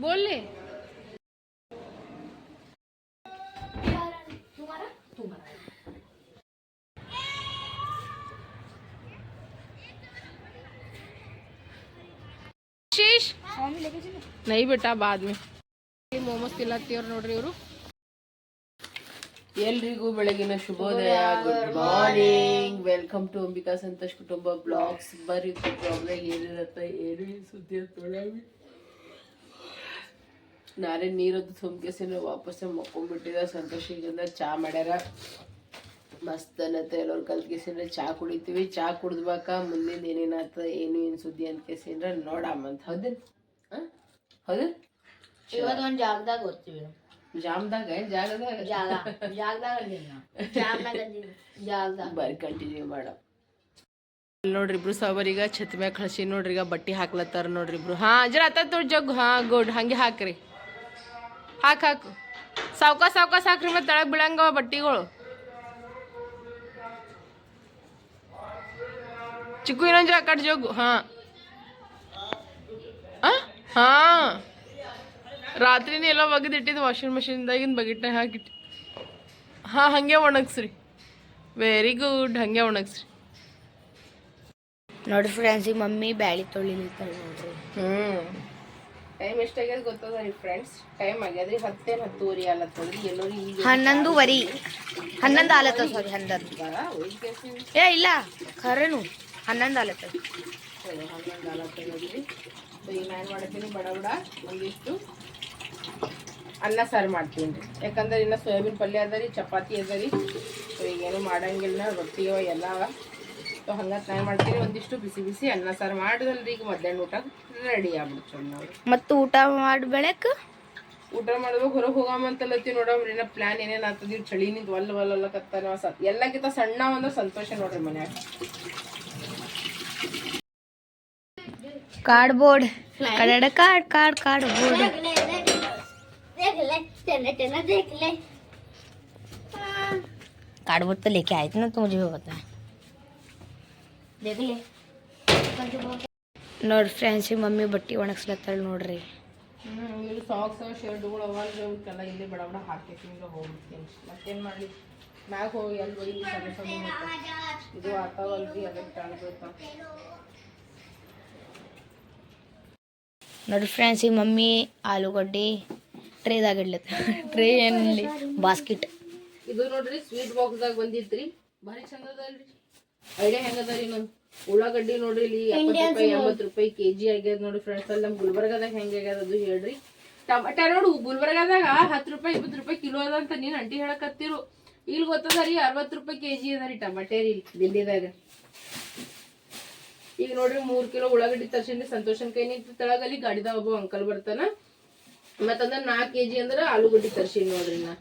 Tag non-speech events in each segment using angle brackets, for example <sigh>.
बोल ले शीश नहीं बेटा बाद में ಮೋಮೋಸ್ ತಿಲ್ಲತ್ತಿವ್ರು ನೋಡ್ರಿ ಇವರು ಎಲ್ರಿಗೂ ಬೆಳಗಿನ ಶುಭೋದಯ good morning welcome to Ambika Santosh ಕುಟುಂಬ ಬ್ಲಾಗ್ಸ್ ಬರ್ರಿ ಬ್ಲಾಗ್ದಾಗ ಏನಿರತ್ತ ಏನು ಇಲ್ಲ ಸುದ್ದಿ ಅಂತ ನಾಳೆ ನೀರದ್ದು ತುಂಬಿಸಿನ ವಾಪಸ್ ಮಕ್ಕೊಂಡ್ಬಿಟ್ಟಿದ ಸಂತೋಷ ಈಗಂದ ಚಾ ಮಾಡ್ಯಾರ. ಮಸ್ತ್ ಅನ್ನತ್ತೆ ಎಲ್ಲರೂ ಕಲ್ತ್ಕೆಸಿಂದ್ರೆ ಚಾ ಕುಡಿತೀವಿ. ಚಾ ಕುಡಿದ್ಬಾಕ ಮುಂದಿನ ಏನೇನಾತ ಏನು ಏನು ಸುದ್ದಿ ಅಂತ ಕೇಸಿಂದ್ರೆ ನೋಡಮ್ಮಂತ ಹೌದು? ಹಾಂ? ಹೌದು? ಇವತ್ತು ಒಂದು ಜಾಗದಾಗ ಓದ್ತೀವಿ. ಜಾಮ್ದಾಗ? ಜಾಗದಾಗ? ಜಾಗ. ಜಾಗದಾಗ ಬರೀ ಕಂಟಿನ್ಯೂ ಮಾಡೋ. ನೋಡ್ರಿ ಇಬ್ರು ಸಾವರೀಗ ಛತ್ ಮ್ಯಾಗ ಕಳ್ಸಿ ನೋಡ್ರಿ ಈಗ ಬಟ್ಟಿ ಹಾಕ್ಲತ್ತಾರ ನೋಡ್ರಿ ಇಬ್ರು. ಹಾ ಜರ ಅತ್ತ ತೋಡ್ ಜಗ್ ಹಾ ಗುಡ್ ಹಂಗೆ ಹಾಕ್ರಿ. ಹಾಕ್ ಹಾಕು. ಸಾವ್ಕ ಸಾವ್ಕ ಸಾಕ್ರಿ ಮತ್ತೆ ತೆಳಗ್ ಬೀಳಂಗವ ಬಟ್ಟಿಗಳು. ಚಿಕ್ಕು ಇನ್ನೊಂದು ಜರ ಕಟ್ ಜೋಗು. ಹಾ. ಆ? ಹಾ. ರಾತ್ರಿನೇ ಎಲ್ಲ ಒಗೆದಿಟ್ಟಿದ್ದು ವಾಷಿಂಗ್ ಮಷಿನ್ದಾಗಿಂದ ಬಗಿಟ್ನ ಹಾಕಿಟ್ಟು. ಹಾ ಹಂಗೆ ಒಣಗಿಸ್ರಿ. ವೆರಿ ಗುಡ್ ಹಂಗೆ ಒಣಗಿಸ್ರಿ. ನೋಡ್ರಿ ಫ್ರೆಂಡ್ಸ್ ಈಗ ಮಮ್ಮಿ ಬ್ಯಾಳಿ ತೊಳಿಲಿರ್ತಾರೆ ನೋಡ್ರಿ. ಹ್ಮ್. ಟೈಮ್ ಎಷ್ಟಾಗ್ಯದ ಗೊತ್ತದ ರೀ ಫ್ರೆಂಡ್ಸ್ ಟೈಮ್ ಆಗ್ಯದ್ರಿ ಹತ್ತೇ ಹತ್ತುವರಿ ಅಲ್ಲತ್ತದ್ರಿ ಎಲ್ಲರೂ ಈಗ ಹನ್ನೊಂದುವರಿ. ಹನ್ನೊಂದು ಆಲತ್ತ ಸಾರಿ ಹನ್ನೊಂದು. ಏ ಇಲ್ಲ ಖರೇನು ಹನ್ನೊಂದು ಆಲತ್ತ ಹನ್ನೊಂದು ಆಲತ್ತದ್ರಿ ಸೊ ಈಗ ನಾನು ಮಾಡ್ತೀನಿ ಬಡ ಬಡ ಒಂದಿಷ್ಟು ಅನ್ನ ಸಾರು ಮಾಡ್ತೀನಿ. ರೀ ಯಾಕಂದ್ರೆ ಇನ್ನು ಸೋಯಾಬೀನ್ ಪಲ್ಯ ಅದ ರೀ ಚಪಾತಿ ಅದ ರೀ. ಸೊ ಈಗೇನು ಮಾಡಂಗಿಲ್ಲ ರೊಟ್ಟಿ ಎಲ್ಲ ಅವ. ಸೊ ಹಂಗಂತ ನಾನು ಮಾಡ್ತೀನಿ ಒಂದಿಷ್ಟು ಬಿಸಿ ಬಿಸಿ ಅನ್ನ ಸಾರು ಮಾಡಿದಲ್ರಿ ಈಗ ಮಧ್ಯಾಹ್ನ ಊಟ ರೆಡಿ ಆಗ್ಬಿಡ್ತು ನಾವು ಮತ್ತು ಊಟ ಮಾಡಿ ಬೆಳಕ್ ಊಟ ಮಾಡಿದ್ರು ಹೊರಗೆ ಹೋಗಾಮಂತಲತ್ತಿ ನೋಡಮ್ರಿ ಇನ್ನ ಪ್ಲಾನ್ ಏನೇನ್ ಆಗ್ತದ ಚಳಿ ನಿಂತ ಒಲ್ ಒಲ್ ಒಲ್ಲಕತ್ತಾನ ಸ ಎಲ್ಲಕ್ಕಿಂತ ಸಣ್ಣ ಒಂದು ಸಂತೋಷ ನೋಡ್ರಿ ಮನ್ಯಾಗ cardboard Kannada card card cardboard cardboard तो लेके आए थे ना तो मुझे भी पता है देख ले ನೋಡ್ರಿ ಫ್ರೆಂಡ್ಸ್ ಮಮ್ಮಿ ಬಟ್ಟೆ ಒಣಗಿಸ್ಲತ್ತಾಳ ನೋಡ್ರಿ. ಇಲ್ಲಿ ಸಾಕ್ಸ್ ಶರ್ಟ್ಗಳು ಅವಲ್ರಿ ಅವಕ್ಕೆಲ್ಲ ಇಲ್ಲಿ ಬಡ ಬಡ ಹಾಕೈತೀನಿ ಈಗ ಹೋಗ್ಬಿಡ್ತೀನಿ. ಮತ್ತೇನ್ ಮಾಡ್ಲಿ? ಮ್ಯಾಗ ಹೋಗಿ ಎಲ್ಲಿ ಹೋಗಿ ಸಣ್ಣ ಸಣ್ಣ ಇದು ಆತಾವಲ್ರಿ ಅದಕ್ಕೆ ನೋಡ್ರಿ ಫ್ರೆಂಡ್ಸ್ ಈ ಮಮ್ಮಿ ಆಲೂಗಡ್ಡೆ ಟ್ರೇದಾಗ ಇಡ್ಲತ್ತ. ಟ್ರೇ ಏನಿಲ್ಲ ಬಾಸ್ಕೆಟ್ ಇದು ನೋಡ್ರಿ ಸ್ವೀಟ್ ಬಾಕ್ಸ್ದಾಗ ಬಂದಿತ್ರಿ ಭಾರಿ ಚಂದ ಅದಲ್ರಿ ಐಡಿಯಾ ಹೆಂಗದ ರೀ ನನ್ ಉಳ್ಳಾಗಡ್ಡಿ ನೋಡ್ರಿ ಇಲ್ಲಿ ಎಪ್ಪತ್ತು ರೂಪಾಯಿ ಎಂಬತ್ತು ರೂಪಾಯಿ ಕೆಜಿ ಆಗ್ಯದ ನೋಡ್ರಿ ಫ್ರೆಂಡ್ಸ್ ಅಲ್ಲಿ ನಮ್ ಗುಲ್ಬರ್ಗದಾಗ ಹೆಂಗ್ ಆಗ್ಯದ ಅದು ಹೇಳ್ರಿ. ಟಮಾಟ ನೋಡು ಗುಲ್ಬರ್ಗದಾಗ ಹತ್ತು ರೂಪಾಯಿ ಇಪ್ಪತ್ತು ರೂಪಾಯಿ ಕಿಲೋ ಅದ ಅಂತ ನೀನ್ ಅಂಟಿ ಹೇಳಕತ್ತಿರು. ಇಲ್ಲಿ ಗೊತ್ತದ ರೀ ಅರವತ್ತು ರೂಪಾಯಿ ಕೆಜಿ ಅದ ರೀ ಟಮಾಟೆ ರೀ ದಿಲ್ಲಿದಾಗ. ಈಗ ನೋಡ್ರಿ ಮೂರ್ ಕಿಲೋ ಉಳ್ಳಾಗಡ್ಡಿ ತರ್ಸಿನಿ ಸಂತೋಷನ್ ಕೈ ನಿಂತ ತಳಗಲ್ಲಿ ಗಾಡಿದ ಒಬ್ಬ ಅಂಕಲ್ ಬರ್ತಾನ. ಮತ್ತಂದ್ರ ನಾಲ್ಕು ಕೆಜಿ ಅಂದ್ರ ಆಲೂಗಡ್ಡಿ ತರ್ಸಿನಿ ನೋಡ್ರಿ ನಾ.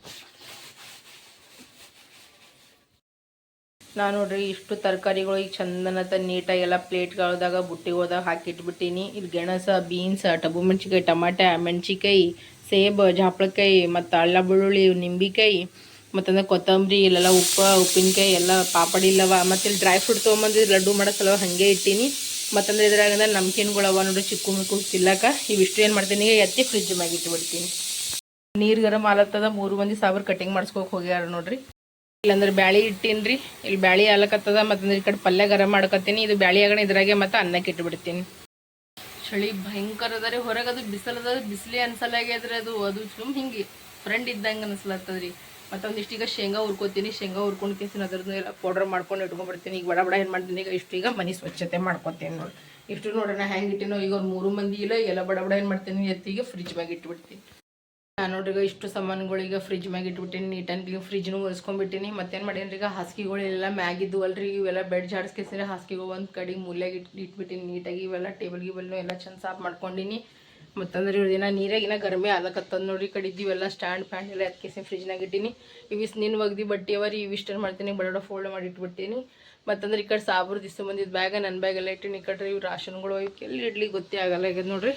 ನಾ ನೋಡ್ರಿ ಇಷ್ಟು ತರಕಾರಿಗಳು ಈಗ ಚಂದನತ ನೀಟಾಗಿ ಎಲ್ಲ ಪ್ಲೇಟ್ಗಳದಾಗ ಹಾಕಿ ಹಾಕಿಟ್ಬಿಟ್ಟಿನಿ. ಇಲ್ಲಿ ಗೆಣಸ, ಬೀನ್ಸ್, ಟಬು ಮೆಣಸಿಕಾಯಿ ಟಮಾಟೆ ಮೆಣಸಿಕಾಯಿ ಸೇಬು, ಜಾಪಳಕಾಯಿ, ಮತ್ತು ಅಳ್ಳ ಬೆಳ್ಳುಳ್ಳಿ, ನಿಂಬಿಕಾಯಿ, ಮತ್ತಂದ್ರೆ ಕೊತ್ತಂಬರಿ, ಇಲ್ಲೆಲ್ಲ ಉಪ್ಪು, ಉಪ್ಪಿನಕಾಯಿ ಎಲ್ಲ ಪಾಪಡಿ ಇಲ್ಲವ. ಮತ್ತು ಇಲ್ಲಿ ಡ್ರೈ ಫ್ರೂಟ್ ತೊಗೊಂಬಂದು ಲಡ್ಡು ಮಾಡೋ ಸಲುವ ಹಾಗೆ ಇಟ್ಟೀನಿ. ಮತ್ತಂದ್ರೆ ಇದ್ರಾಗ ನಮ್ಕಿನ್ಗಳವ ನೋಡಿ ಚಿಕ್ಕು ಮಿಕ್ಕು ತಿಲ್ಲಕ ಇವಿಷ್ಟು ಏನು ಮಾಡ್ತೀನಿ ಎತ್ತಿ ಫ್ರಿಜ್ ಮ್ಯಾಗ ಇಟ್ಬಿಡ್ತೀನಿ. ನೀರು ಗರಂ ಆಲತ್ತದ, ಮೂರು ಮಂದಿ ಸಾವಿರ ಕಟಿಂಗ್ ಮಾಡಿಸ್ಕೋಕೆ ಹೋಗ್ಯಾರ ನೋಡ್ರಿ. ಇಲ್ಲಂದ್ರೆ ಬ್ಯಾಳಿ ಇಟ್ಟಿನ್ರಿ. ಇಲ್ಲಿ ಬ್ಯಾಳಿ ಆಲಕತ್ತದ ಮತ್ತಂದ್ರೆ ಈ ಕಡೆ ಪಲ್ಯ ಗರಂ ಮಾಡ್ಕೊತೀನಿ. ಇದು ಬ್ಯಾಳಿ ಆಗಣ ಇದ್ರಾಗೆ ಮತ್ತೆ ಅನ್ನಕ್ಕೆ ಇಟ್ಬಿಡ್ತೀನಿ. ಚಳಿ ಭಯಂಕರ ಅದ ರೀ ಹೊರಗೆ ಅದು ಬಿಸಿಲದ ಬಿಸಿಲಿ ಅನ್ಸಲಾಗ್ಯದ್ರಿ ಅದು ಅದು ಸುಮ್ ಹಿಂಗೆ ಫ್ರೆಂಡ್ ಇದ್ದಂಗೆ ಅನ್ಸಲತ್ತದ್ರಿ. ಈಗ ಶೇಂಗಾ ಹುರ್ಕೋತೀನಿ. ಶೇಂಗಾ ಹುರ್ಕೊಂಡು ಕೇಸಿನ ಅದ್ರದ್ದು ಎಲ್ಲ ಪೌಡರ್ ಮಾಡ್ಕೊಂಡು ಇಟ್ಕೊಂಡ್ಬಿಡ್ತೀನಿ. ಈಗ ಬಡ ಬಡ ಏನು ಮಾಡ್ತೀನಿ? ಈಗ ಇಷ್ಟು ಈಗ ಮನೆ ಸ್ವಚ್ಛತೆ ಮಾಡ್ಕೊತೀನಿ ನೋಡಿ. ಇಷ್ಟು ನೋಡೋಣ ಹೆಂಗೆ ಇಟ್ಟಿನೋ? ಈಗ ಮೂರು ಮಂದಿ ಇಲ್ಲ. ಎಲ್ಲ ಬಡ ಬಡ ಏನು ಮಾಡ್ತೀನಿ? ಎತ್ತಿಗೆ ಫ್ರಿಜ್ ಮ್ಯಾಗ ಇಟ್ಬಿಡ್ತೀನಿ. ನಾನು ನೋಡ್ರಿ ಈಗ ಇಷ್ಟು ಸಾಮಾನುಗಳೀಗ ಫ್ರಿಜ್ ಮ್ಯಾಗ ಇಟ್ಬಿಟ್ಟಿನಿ ನೀಟಾಗಿ ಫ್ರಿಜ್ನು ಒರೆಸ್ಕೊಂಡ್ಬಿಟ್ಟಿನಿ ಮತ್ತೇನು ಮಾಡೇನ್ರಿ ಈಗ ಹಾಸಿಗೆಗಳೆಲ್ಲ ಮ್ಯಾಗಿದ್ದು ಅಲ್ರಿ ಇವೆಲ್ಲ ಬೆಡ್ ಜಾಡಿಸ್ಕೇಸಿನ ಹಾಸಿಗೆಗಳು ಒಂದು ಕಡೆ ಮೂಲೆಗೆ ಇಟ್ಟು ಇಟ್ಬಿಟ್ಟಿನಿ. ನೀಟಾಗಿ ಇವೆಲ್ಲ ಟೇಬಲ್ ಗಿಬಲ್ನು ಎಲ್ಲ ಚಂದ ಸಾಫ್ ಮಾಡ್ಕೊಂಡಿನಿ. ಮತ್ತಂದ್ರೆ ಇವ್ರ ದಿನ ನೀರಾಗಿನ ಗರ್ಮಿ ಆಲಕತ್ತದ ನೋಡ್ರಿ ಕಡಿದ್ದು ಇವೆಲ್ಲ ಇದ್ದೀವೆಲ್ಲ ಸ್ಟ್ಯಾಂಡ್ ಪ್ಯಾಂಡ್ ಎಲ್ಲ ಎತ್ಕೇಸಿ ಫ್ರಿಜ್ನಾಗ ಇಟ್ಟಿನಿ. ಇವಿಸ್ ನಿನ್ನ ಒಗ್ದು ಬಟ್ಟೆ ಅವರಿ ಇವಿಷ್ಟೇನು ಮಾಡ್ತೀನಿ ಬಡೋಡ ಫೋಲ್ಡ್ ಮಾಡಿ ಇಟ್ಬಿಡ್ತೀನಿ ಮತ್ತಂದ್ರೆ ಈ ಕಡೆ ಸಾಬ್ರದ್ದು ದಿವಸ ಬಂದಿದ್ದು ಬ್ಯಾಗ ನನ್ನ ಬ್ಯಾಗ್ ಎಲ್ಲ ಇಟ್ಟಿನ. ಈ ಕಡೆ ಇವು ರಾಷನ್ಗಳು ಎಲ್ಲಿ ಇಡ್ಲಿ ಗೊತ್ತೇ ಆಗಲ್ಲ ಈಗ ನೋಡ್ರಿ.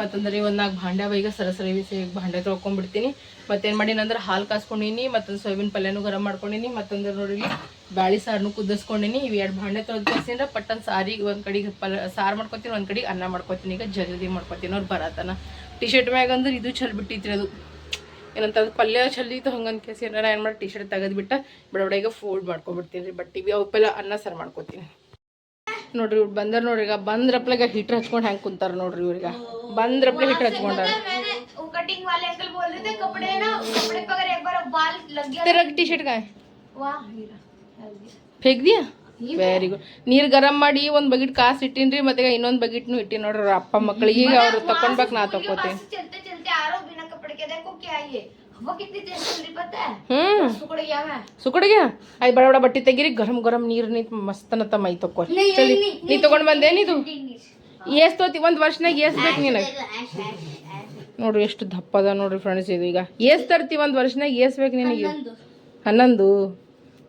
ಮತ್ತಂದ್ರೆ ಒಂದು ನಾಲ್ಕು ಭಾಂಡೆ ಈಗ ಸರಸರಿ ಬಿಸಿ ಭಾಂಡೆ ತೊಳ್ಕೊಂಡ್ಬಿಡ್ತೀನಿ ಮತ್ತೇನು ಮಾಡೀನಿ ಅಂದ್ರೆ ಹಾಲು ಕಾಸ್ಕೊಂಡಿನಿ, ಮತ್ತೊಂದು ಸೋಯಾಬೀನ್ ಪಲ್ಯನೂ ಗರಂ ಮಾಡ್ಕೊಂಡಿನಿ. ಮತ್ತಂದ್ರೆ ನೋಡ್ರಿ ಬ್ಯಾಳಿ ಸಾರನ್ನು ಕುದಿಸ್ಕೊಂಡಿನಿ ಇವು ಎರಡು ಭಾಂಡೆ ತೊಳೆದ್ಕೊಸಿಂದ ಪಟ್ಟನ್ ಸಾರಿಗೆ ಒಂದು ಕಡೆಗೆ ಪಲ್, ಸಾರು ಮಾಡ್ಕೊತೀನಿ, ಒಂದು ಕಡೆಗೆ ಅನ್ನ ಮಾಡ್ಕೊತೀನಿ. ಈಗ ಜಲ್ದಿ ಮಾಡ್ಕೊತೀನಿ. ಅವ್ರು ಬರತನ. ಟಿ ಶರ್ಟ್ ಮ್ಯಾಗ ಅಂದ್ರೆ ಇದು ಚಲ್ ಬಿಟ್ಟಿತ್ರಿ ಅದು. ಏನಂತ ಅದು ಪಲ್ಯ ಚಲ್ಲಿತ್ತು ಹಂಗಂತ ಕೇಸಿ ಏನಾರ ಏನು ಮಾಡಿ ಟಿ ಶರ್ಟ್ ತೆಗೆದ್ಬಿಟ್ಟು ಬಡಬಡಿಗೆ ಫೋಲ್ಡ್ ಮಾಡ್ಕೊಬಿಡ್ತೀನಿ ರೀ ಬಟ್ ಇವು ಅವಕ್ಕೆಲ್ಲ ಅನ್ನ ಸಾರು ಮಾಡ್ಕೊತೀನಿ ನೋಡ್ರಿ ಇವ್ರು ಬಂದಾರ ನೋಡ್ರಿ ಈಗ ಬಂದ್ರಪ್ಲೆಗ ಹಿಟ್ರ್ ಹಚ್ಕೊಂಡು ಹೆಂಗೆ ಕುಂತಾರ ನೋಡ್ರಿ ಇವ್ರಿಗೆ ಬಂದ್ರಪ್ಲೆ ಹಿಟ್ರ್ ಹಚ್ಕೊಂಡಾರ वो कटिंग वाले अंकल बोल रहे थे कपड़े ना कपड़े पर अगर एक बार बाल लग गया तेरा टी शर्ट का है वाह ಫೇಕ್ ದಿಯಾ ವೆರಿ ಗುಡ್ ನೀರು ಗರಂ ಮಾಡಿ ಒಂದು ಬಗಿಟ್ ಕಾಸು ಇಟ್ಟಿನ್ರಿ ಮತ್ತೆ ಇನ್ನೊಂದು ಬಗೆಟ್ನು ಇಟ್ಟಿನಿ ನೋಡ್ರಿ ಅವ್ರ ಅಪ್ಪ ಮಕ್ಕಳಿಗೆ ಈಗ ಅವ್ರು ತಕೊಂಡ್ಬೇಕು ನಾ ತಕೋತೀನಿ. ಹ್ಞೂ ಸುಕುಡಿಗೆ ಅಯ್ಯ ಬಡ ಬಡ ಬಟ್ಟೆ ತೆಗೀರಿ ಗರಂ ಗರಂ ನೀರು ನಿಂತ ಮಸ್ತನತ ಮೈ ತಕೋ. ಚಳಿ ನೀ ತಗೊಂಡ್ ಬಂದೇನಿದು ಎಷ್ಟು ತೋತಿ ಒಂದು ವರ್ಷನಾಗ ಎಷ್ಟು ಬೇಕು ನಿನಗೆ. ನೋಡ್ರಿ ಎಷ್ಟು ದಪ್ಪ ಅದ ನೋಡ್ರಿ ಫ್ರೆಂಡ್ಸ್ ಇದು ಈಗ. ಎಷ್ಟು ತರ್ತಿ ಒಂದು ವರ್ಷನಾಗ ಏಸ್ ಬೇಕು ನಿನಗೆ. ಹನ್ನೊಂದು?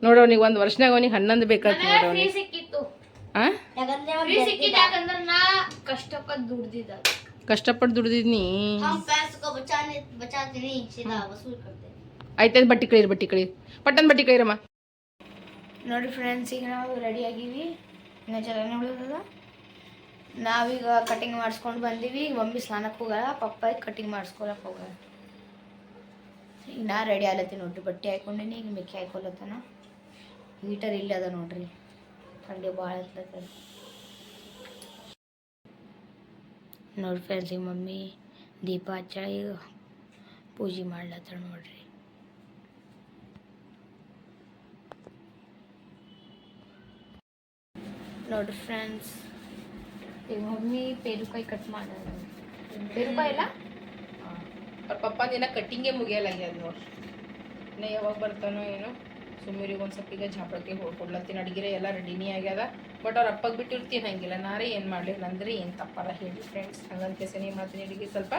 ನೋಡವನಿಗೆ ಒಂದು ವರ್ಷನಾಗ ಅವನಿಗೆ ಹನ್ನೊಂದು ಬೇಕಾಯ್ತು ನೋಡವನಿಗೆ ಕಷ್ಟಪಟ್ಟು ದುಡ್ದಿದ್ನಿ. ಆಯ್ತಾಯ್ತು ಬಟ್ಟಿ ಕಳೀರಿ ಬಟ್ಟಿ ಕಳೀರಿ. ಪಟ್ಟನ್ ಬಟ್ಟಿ ಕಳೀರಮ್ಮ. ನೋಡಿ ಫ್ರೆಂಡ್ಸ್ ಈಗ ನಾವು ರೆಡಿ ಆಗೀವಿ. ಇನ್ನೂ ಚೆನ್ನಾಗಿ ಉಳಿದದ. ನಾವೀಗ ಕಟಿಂಗ್ ಮಾಡಿಸ್ಕೊಂಡು ಬಂದೀವಿ. ಮಮ್ಮಿ ಸ್ನಾನಕ್ಕೆ ಹೋಗಲ್ಲ ಪಪ್ಪ ಕಟಿಂಗ್ ಮಾಡಿಸ್ಕೊಳಕ್ಕೆ ಹೋಗಲ್ಲ. ಈಗ ನಾ ರೆಡಿ ಆಗ್ಲತ್ತೀನಿ ನೋಡ್ರಿ. ಬಟ್ಟೆ ಹಾಕೊಂಡಿನಿ ಈಗ ಮೆಕ್ಕೆ ಹಾಕೊಲತ್ತನ ಹೀಟರ್ ಇಲ್ಲ ಅದ ನೋಡ್ರಿ. ಅಲ್ಲಿ ಭಾಳ ಹತ್ತದ ನೋಡಿ ಫ್ರೆಂಡ್ಸ್ ಈಗ ಮಮ್ಮಿ, ದೀಪ ಹಚ್ಚ ಈಗ ಪೂಜೆ ಮಾಡ್ಲತ್ತಾಳ ನೋಡ್ರಿ. ನೋಡ್ರಿ ಫ್ರೆಂಡ್ಸ್ ಈಗ ಮಮ್ಮಿ ಪೇರುಕಾಯಿ ಕಟ್ ಮಾಡೋಣ ಪೇರುಕಾಯಿ ಇಲ್ಲ ಅವ್ರ ಪಪ್ಪ ದಿನ ಕಟ್ಟಿಂಗೇ ಮುಗಿಯಲಾಗ್ಯದ ನೋಡ್ರಿ. ಇನ್ನ ಯಾವಾಗ ಬರ್ತಾನೋ ಏನೋ. ಸುಮ್ಮೀರಿಗೆ ಒಂದು ಸ್ವಲ್ಪ ಈಗ ಝಾಪಳಕ್ಕೆ ಹೊಡ್ಕೊಡ್ಲತ್ತೀನಿ ಅಡಿಗೆರೆ ಎಲ್ಲ ರೆಡಿನೇ ಆಗ್ಯದ. ಬಟ್ ಅವ್ರ ಅಪ್ಪಗೆ ಬಿಟ್ಟಿರ್ತೀನಿ ಹಂಗಿಲ್ಲ. ನಾರೇ ಏನು ಮಾಡಲಿ ಅಂದರೆ ಏನು ತಪ್ಪಾರ ಹೇಳಿ ಫ್ರೆಂಡ್ಸ್ ಹಂಗಂತ ಕೆಸನಿ ಏನು ಮಾಡ್ತೀನಿ ಅಡಿಗೆ ಸ್ವಲ್ಪ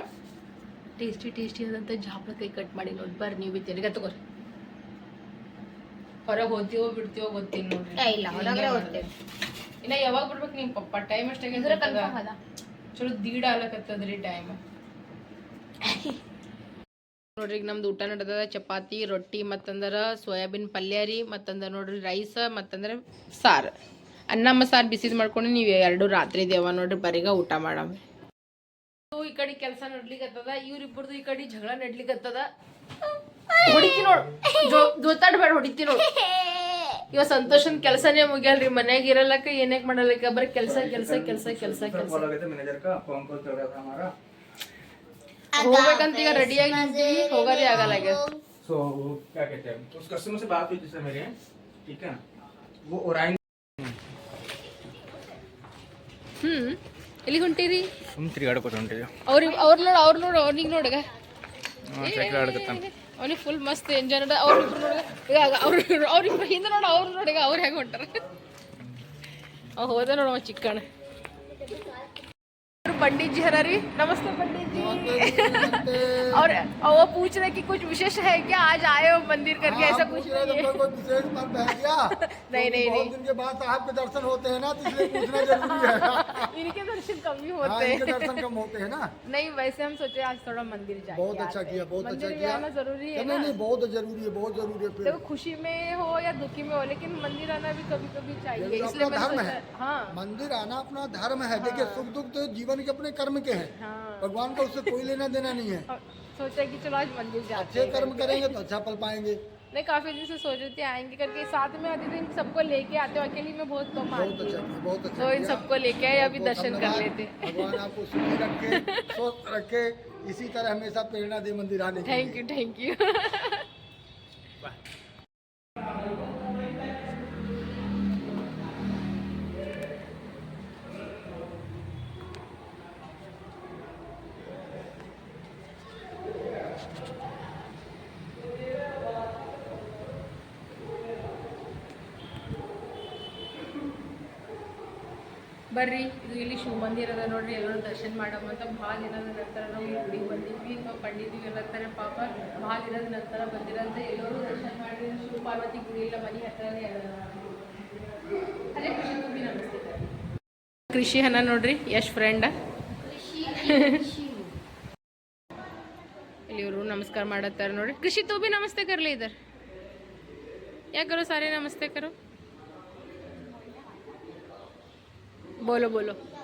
ಟೇಸ್ಟಿ ಟೇಸ್ಟಿ ಆದಂಥ ಜಾಪಳಕಾಯಿ ಕಟ್ ಮಾಡಿ ನೋಡಿ. ಬರ್ರಿ ನೀವು ಬಿ ತೆರಿಗೆ ತಗೋರಿ. ಹೊರಗೆ ಹೋಗ್ತೀವೋ ಬಿಡ್ತೀವೋ ಗೊತ್ತಿಲ್ಲ ನೋಡ್ರಿ. ಇಲ್ಲ. ಇನ್ನ ಯಾವಾಗ ಬಿಡ್ಬೇಕು ನಿಮ್ಮ ಪಪ್ಪ? ಟೈಮ್ ಅದ. ಚಲೋ ದೀಡ ಆಗತ್ತದ್ರಿ ಟೈಮ್ ನೋಡ್ರಿ ಈಗ ನಮ್ದು ಊಟ ನಡೆದದ. ಚಪಾತಿ ರೊಟ್ಟಿ ಮತ್ತಂದ್ರ ಸೋಯಾಬೀನ್ ಪಲ್ಯ ರೀ ಮತ್ತಂದ್ರ ನೋಡ್ರಿ ರೈಸ್ ಮತ್ತಂದ್ರೆ ಸಾರು. ಅನ್ನ ಮಸಾರ್ ಬಿಸಿದ್ ಮಾಡ್ಕೊಂಡು ನೀವು ಎರಡು ರಾತ್ರಿ ದೇವ ನೋಡ್ರಿ ಬರೀಗ ಊಟ ಮಾಡಮ್. ಈ ಕಡೆ ಕೆಲಸ ನಡ್ಲಿಕತ್ತದ ಇವ್ರಿಬ್ಬರದು ಈ ಕಡೆ ಜಗಳ ನಡ್ಲಿಕ್ಕತ್ತದ ಹೊಡಿತಿ ನೋಡು. ಜೋತಾಡ್ಬೇಡ ಹೊಡಿತಿ ನೋಡು. ಇವ ಸಂತೋಷನ್ ಕೆಲಸನೇ ಮುಗಿಯಲ್ರಿ ಮನ್ಯಾಗ ಇರಲ್ಲಕ್ಕ ಏನೇಕ್ ಮಾಡಲ್ಲಕ ಬರೀ ಕೆಲಸ ಕೆಲಸ ಕೆಲಸ ಕೆಲಸ ಕೆಲಸ. बोला गया था मैनेजर का फोन कॉल चल रहा था हमारा ಹೋಗ್ಬೇಕಂತ ಈಗ ರೆಡಿ ಆಗಿದ್ದೀವಿ ಹೋಗೋದೇ ಆಗಲ್ಲ ಆಗ್ಯದ सो क्या कहते हैं उस कस्टमर से बात हुई थी सर मेरे ठीक है वो ओराइन ಹ್ಮ್ ಎಲ್ಲಿ ಹೊಂಟಿರಿ तुम त्रिगाड़ ಹೊಂಟಿದ್ದೆ ಅವ್ರ ಅವ್ರ ನೋಡ ಅವ್ರ ನೋಡ ಅವ್ನಿಗೆ ನೋಡಗ ಸೈಕಲ್ ಆಡಕತ್ತಾನ ಅವ್ನಿಗೆ ಫುಲ್ ಮಸ್ತ್ ಎಂಜಾಯ್ ನೋಡ ಅವ್ರ ಇಬ್ರು ನೋಡಗ ಈಗ ಅವ್ರ ಅವ್ರಿಬ್ರು ಹಿಂದೆ ನೋಡ ಅವ್ರು ನೋಡಗ ಅವ್ರು ಹೆಂಗೆ ಹೊಂಟಾರ ಅವ್ ಹೋದ ನೋಡವ ಚಿಕ್ಕಣ पंडित जी हरा रही नमस्ते पंडित जी। <laughs> और और वो पूछ रहे कि कुछ विशेष है क्या? आज आए हो मंदिर करके ऐसा कुछ नहीं है। विशेष मंत्र है। क्या नहीं नहीं नहीं। दिन के बाद साहब के दर्शन होते हैं ना तो इसलिए पूछना ज़रूरी है। <laughs> इनके दर्शन कम ही हाँ, होते हैं। दर्शन कम होते हैं ना। नहीं वैसे हम सोचे आज थोड़ा मंदिर जाए बहुत अच्छा किया बहुत अच्छा किया। जाना ज़रूरी है नहीं नहीं बहुत ज़रूरी है बहुत ज़रूरी है देखो खुशी में हो या दुखी में हो लेकिन मंदिर आना भी कभी कभी चाहिए इसलिए धर्म है। हाँ। मंदिर आना अपना धर्म है। देखिए सुख दुख तो जीवन के अपने कर्म के हैं। हाँ। भगवान का उससे कोई लेना देना नहीं है। सोचा कि चलो आज मंदिर जाते अच्छे कर्म करेंगे तो अच्छा फल पाएँगे। नहीं काफ़ी दिन से सोच रही थी आएँगे करके। साथ में आते दिन सबको लेके आते हो। अकेली में बहुत कम बहुत अच्छा बहुत अच्छा तो इन सबको लेके आए अभी दर्शन कर। लेते भगवान आपको सुखी रखे <laughs> स्वस्थ रखे। इसी तरह हमेशा प्रेरणा दे मंदिर आने थैंक यू थैंक यू ಬಂದಿರೋದ ನೋಡ್ರಿ, ಎಲ್ಲರೂ ದರ್ಶನ ಮಾಡೋ ಅಂತ ಭಾಳ ದಿನದ ನಂತರ ನಾವು ಈ ಗುಡಿಗೆ ಬಂದಿದ್ವಿ. ಕಂಡಿದ್ವಿ ಎಲ್ಲತ್ತಾರೆ ಪಾಪ ಭಾಳ ದಿನದ ನಂತರ ಬಂದಿರೋಂಥ ಎಲ್ಲರೂ ದರ್ಶನ ಮಾಡಿ ಶಿವ ಪಾರ್ವತಿ ಗುಡಿ ಇಲ್ಲ ಮನೆ ಹತ್ರನೇ ಅದೇ. ಖುಷಿ ತುಂಬಿ ನಮಸ್ತೆ. ಕೃಷಿ ಹಣ ನೋಡ್ರಿ, ಯಶ್ ಫ್ರೆಂಡ್. ಇಲ್ಲಿ ಇವರು ನಮಸ್ಕಾರ ಮಾಡತ್ತಾರ ನೋಡ್ರಿ. ಕೃಷಿ ತೂಬಿ ನಮಸ್ತೆ ಕರ್ಲಿ ಇದಾರೆ. ಯಾಕರು ಸಾರಿ ನಮಸ್ತೆ ಕರು? बोलो बोलो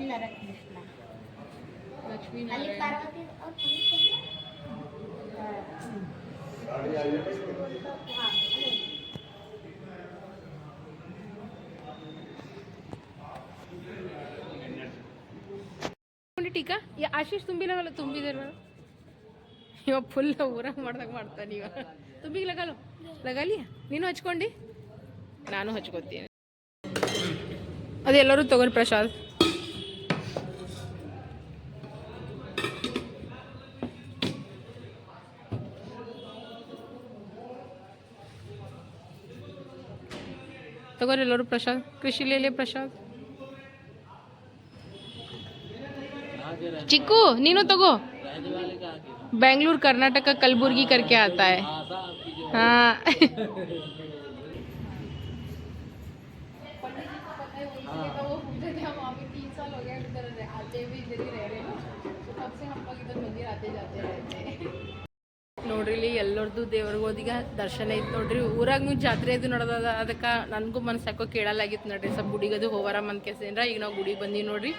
ಇಲ್ಲ ರಾಧಾಕೃಷ್ಣ ಲಕ್ಷ್ಮೀ ಟೀಕಾ ಯಾ ಆಶೀಶ್ ತುಂಬಿಲ್ಲ ತುಂಬಿದೆ ಇವ ಫುಲ್ ಊರ ಮಾಡ್ದಾಗ ಮಾಡ್ತಾನೆ ಇವಾಗ ತುಂಬಿಗೆ ಲಗಾಲು? ಲಗಾಲಿ? ನೀನು ಹಚ್ಕೊಂಡಿ? ನಾನು ಹಚ್ಕೋತೀನಿ. ಅದೆಲ್ಲರೂ ತಗೋರಿ ಪ್ರಸಾದ್ ತಗೋರಿ ಎಲ್ಲರೂ ಪ್ರಸಾದ್ ಕೃಷಿ ಲೇಲೆ ಪ್ರಸಾದ್ चिक्कू नीनू तगो बेंगलुरु कर्नाटक कलबुर्गी करके आता है हाँ <laughs> ನೋಡ್ರಿ ಎಲ್ಲರದು ದೇವ್ರಿಗೆ ಓದಿಗ ದರ್ಶನ ಐತ್ ನೋಡ್ರಿ. ಊರಾಗ್ನು ಜಾತ್ರೆ ಇದು ನೋಡೋದ ಅದಕ್ಕೆ ನನಗೂ ಮನ್ಸಾಕೋ ಕೇಳಲಾಗಿತ್ತು ನೋಡ್ರಿ. ಸ್ವಲ್ಪ ಗುಡಿಗದು ಹೋವಾರ ಮನ್ಕೇಸೇನ್ರ ಈಗ ನಾವು ಗುಡಿಗೆ ಬಂದೀವಿ ನೋಡ್ರಿ.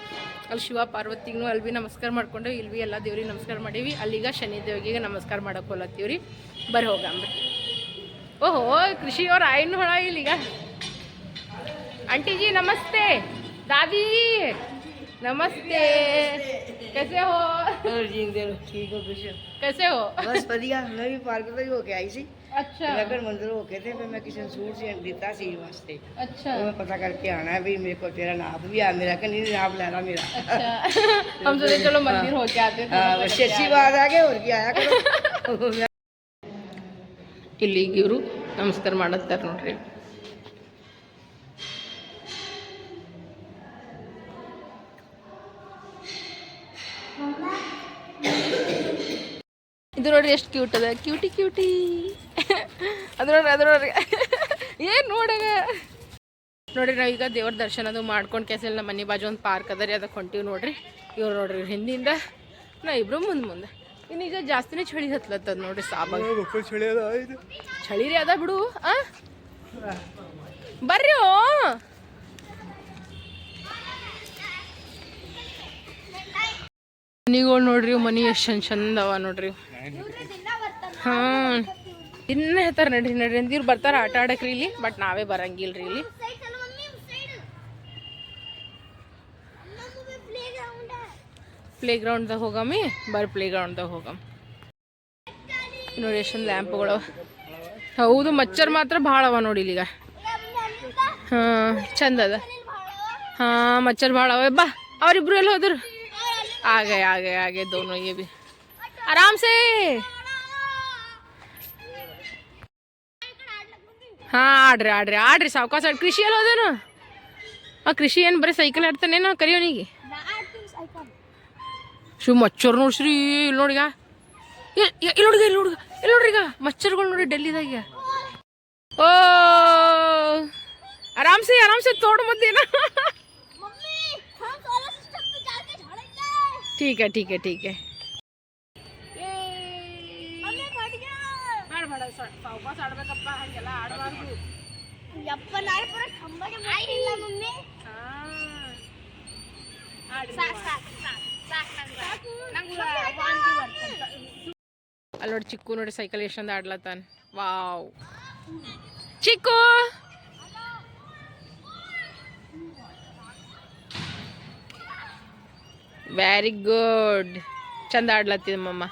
ಅಲ್ಲಿ ಶಿವ ಪಾರ್ವತಿಗೂ ಅಲ್ಲಿ ನಮಸ್ಕಾರ ಮಾಡ್ಕೊಂಡು ಇಲ್ಲಿ ಭೀ ಎಲ್ಲ ದೇವ್ರಿಗೆ ನಮಸ್ಕಾರ ಮಾಡೀವಿ. ಅಲ್ಲಿಗ ಶನಿ ದೇವಿಗೆ ನಮಸ್ಕಾರ ಮಾಡಕ್ಕೆ ಹೋಲತ್ತೀವ್ರಿ. ಬರ್ರಿ ಹೋಗ್ರಿ ಓಹೋ ಕೃಷಿ ಅವ್ರ ಆಯ್ನು ಹೊಳ ಇಲ್ಲಿಗ. ಆಂಟಿಜಿ, ನಮಸ್ತೆ. ದಾದಿ. नमस्ते कैसे हो ठीक हो कुछ कैसे हो बस बढ़िया मैं भी पार्क में ही होके आई सी अच्छा नगर मंदिर होके थे फिर मैं किसी सूट से देता सी वास्ते अच्छा तो मैं पता करके आना है भाई मेरे को तेरा नाप भी आ मेरा का नहीं नाप लेना मेरा अच्छा हम सोचे चलो मंदिर होके आते थे हाँ बस अच्छी बात आ गई और क्या आया करो <laughs> ಇಲ್ಲಿಗೆ ಇವರು ನಮಸ್ಕಾರ ಮಾಡತ್ತಾರೆ ನೋಡ್ರಿ ಇದು ನೋಡ್ರಿ ಎಷ್ಟು ಕ್ಯೂಟ್ ಅದ. ಕ್ಯೂಟಿ ಕ್ಯೂಟಿ ಅದು ನೋಡ್ರಿ ಅದು ನೋಡ್ರಿ. ಏನು ನೋಡಾಗ ನೋಡ್ರಿ ನಾವು ಈಗ ದೇವ್ರ ದರ್ಶನ ಅದು ಮಾಡ್ಕೊಂಡು ಕೆಸಲ್ ನಮ್ಮ ಮನೆ ಬಾಜು ಒಂದು ಪಾರ್ಕ್ ಅದ ರೀ ಅದಕ್ಕೆ ಹೊಂಟೀವಿ ನೋಡ್ರಿ. ಇವ್ರು ನೋಡ್ರಿ ಹಿಂದಿಂದ ನಾ ಇಬ್ರು ಮುಂದೆ ಮುಂದೆ. ಇನ್ನೀಗ ಜಾಸ್ತಿನೇ ಚಳಿ ಹತ್ಲತ್ತದ ನೋಡ್ರಿ ಸಾಬಾಗ. ಚಳಿ ರೀ ಅದ ಬಿಡು ಆ? ಬರ್ರಿ ಮನಿಗಳು ನೋಡ್ರಿ ಮನಿ ಎಷ್ಟು ಚಂದ ಚಂದ ಅವ ನೋಡ್ರಿ. ಹಾ. ಇನ್ನ ಹೇಳ್ತಾರ ನಡ್ರಿ ನಡ್ರಿ ಅಂತ ಇವ್ರು ಬರ್ತಾರ ಆಟ ಆಡಕ್ರಿ ಇಲ್ಲಿ ಬಟ್ ನಾವೇ ಬರಂಗಿಲ್ರಿ ಇಲ್ಲಿ. ಪ್ಲೇ ಗ್ರೌಂಡ್ದಾಗ ಹೋಗಮ್ಮಿ ಬರ್ ಪ್ಲೇ ಗ್ರೌಂಡ್ದಾಗ ಹೋಗಮ್. ನೋಡಿ ಎಷ್ಟೊಂದು ಲ್ಯಾಂಪ್ಗಳು ಹೌದು ಮಚ್ಚರ್ ಮಾತ್ರ ಭಾಳ ಅವ ನೋಡಿ ಇಲ್ಲಿಗ. ಹಾಂ ಚಂದ ಅದ. ಹಾಂ ಮಚ್ಚರ್ ಭಾಳ ಅವ. ಬಾ ಅವರಿಬ್ರು ಎಲ್ಲ ಹೋದ್ರು? ಆಗೇ ಆಗೇ ಆಗೇ ದೋನೋ ಬಿ भी आराम से ಹಾಂ ಆಡ್ರಿ ಆಡ್ರಿ ಆಡ್ರಿ ಸಾವ್ಕಾಸ ಆಡ್ ಕೃಷಿ ಎಲ್ಲ ಹೋದನು ಆ ಕೃಷಿ ಏನು ಬರೀ ಸೈಕಲ್ ಆಡ್ತಾನೇನೋ ಕರಿಯೋನಿಗೆ ಶಿವ ಮಚ್ಚರ್ ನೋಡ್ಸ್ರಿ ಇಲ್ಲಿ ನೋಡಿಗ ಇಲ್ಲಿ ನೋಡಿಗ ಇಲ್ಲಿ ನೋಡಿಗ ಇಲ್ಲಿ ನೋಡ್ರಿ ಈಗ ಮಚ್ಚರ್ಗಳು ನೋಡಿ ಡೆಲ್ಲಿದಾಗ ಓ ಆರಾಮ್ से आराम से तोड़ मत देना ठीक है ठीक है ठीक है ಚಿಕ್ಕು ನೋಡಿ ಸೈಕಲ್ ಎಷ್ಟೊಂದು ಆಡ್ಲತ್ತಾನ. ವಾವ್. ಚಿಕ್ಕು! ವೆರಿ ಗುಡ್ ಚಂದ ಆಡ್ಲತ್ತಿದ ಮಮ್ಮ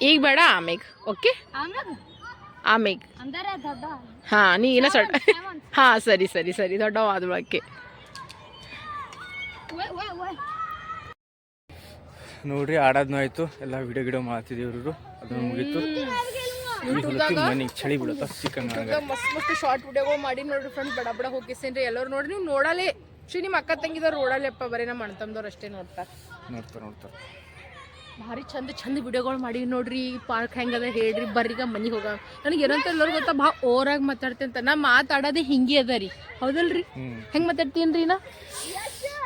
ಈಗ ಬೇಡ ಆಮೇಗ್ ಓಕೆ ಆಮೇಗ? ಹಾ ನೀ ಇನ್ನ ಸೊಡ್ಡ ಹಾ ಸರಿ ಸರಿ ಸರಿ ದೊಡ್ಡವ ಓಯ್ ನೋಡ್ರಿ ಆಡೋದ್ನು ಆಯ್ತು. ಎಲ್ಲ ವಿಡಿಯೋ ಗಿಡಿಯೋ ಮಾಡ್ತಿದ್ದೀವಿ ಇವರು. ಅದನ್ನು ಮುಗೀತು. ಮನೆಗೆ ಚಳಿ ಬಿಡುತ್ತ ಚಿಕನ್ ಮಸ್ತ್ ಮಸ್ತ್ ಶಾರ್ಟ್ ವಿಡಿಯೋಗಳು ಮಾಡಿ ನೋಡ್ರಿ ಫ್ರೆಂಡ್ ಬಡ ಬಡ ಹೋಗಿಸೇನ್ರಿ. ಎಲ್ಲರೂ ನೋಡ್ರಿ ನೀವು ನೋಡಲೇ. ಶ್ರೀ ನಿಮ್ಮ ಅಕ್ಕ ತಂಗಿದವ್ರು ನೋಡಲ್ಲಪ್ಪ ಬರೀ ನಮ್ಮ ಅಣ್ತಮ್ದವ್ರು ಅಷ್ಟೇ ನೋಡ್ತಾರೆ. ನೋಡ್ತಾರೆ ನೋಡ್ತಾರೆ. ಭಾರಿ ಚಂದ ಚಂದ ವಿಡಿಯೋಗಳು ಮಾಡಿ ನೋಡ್ರಿ. ಪಾರ್ಕ್ ಹೆಂಗದ ಹೇಳ್ರಿ ಬರ್ರಿಗ ಮನೆಗೆ ಹೋಗ ನನಗೆ ಏನಂತ ಎಲ್ಲರೂ ಗೊತ್ತಾ ಭಾಳ ಓರಾಗಿ ಮಾತಾಡ್ತೀನಿ ಅಂತ. ನಾ ಮಾತಾಡೋದೇ ಹಿಂಗೆ ಅದ ರೀ. ಹೌದಲ್ರಿ? ಹೆಂಗೆ ಮಾತಾಡ್ತೀನಿ ರೀ ನಾ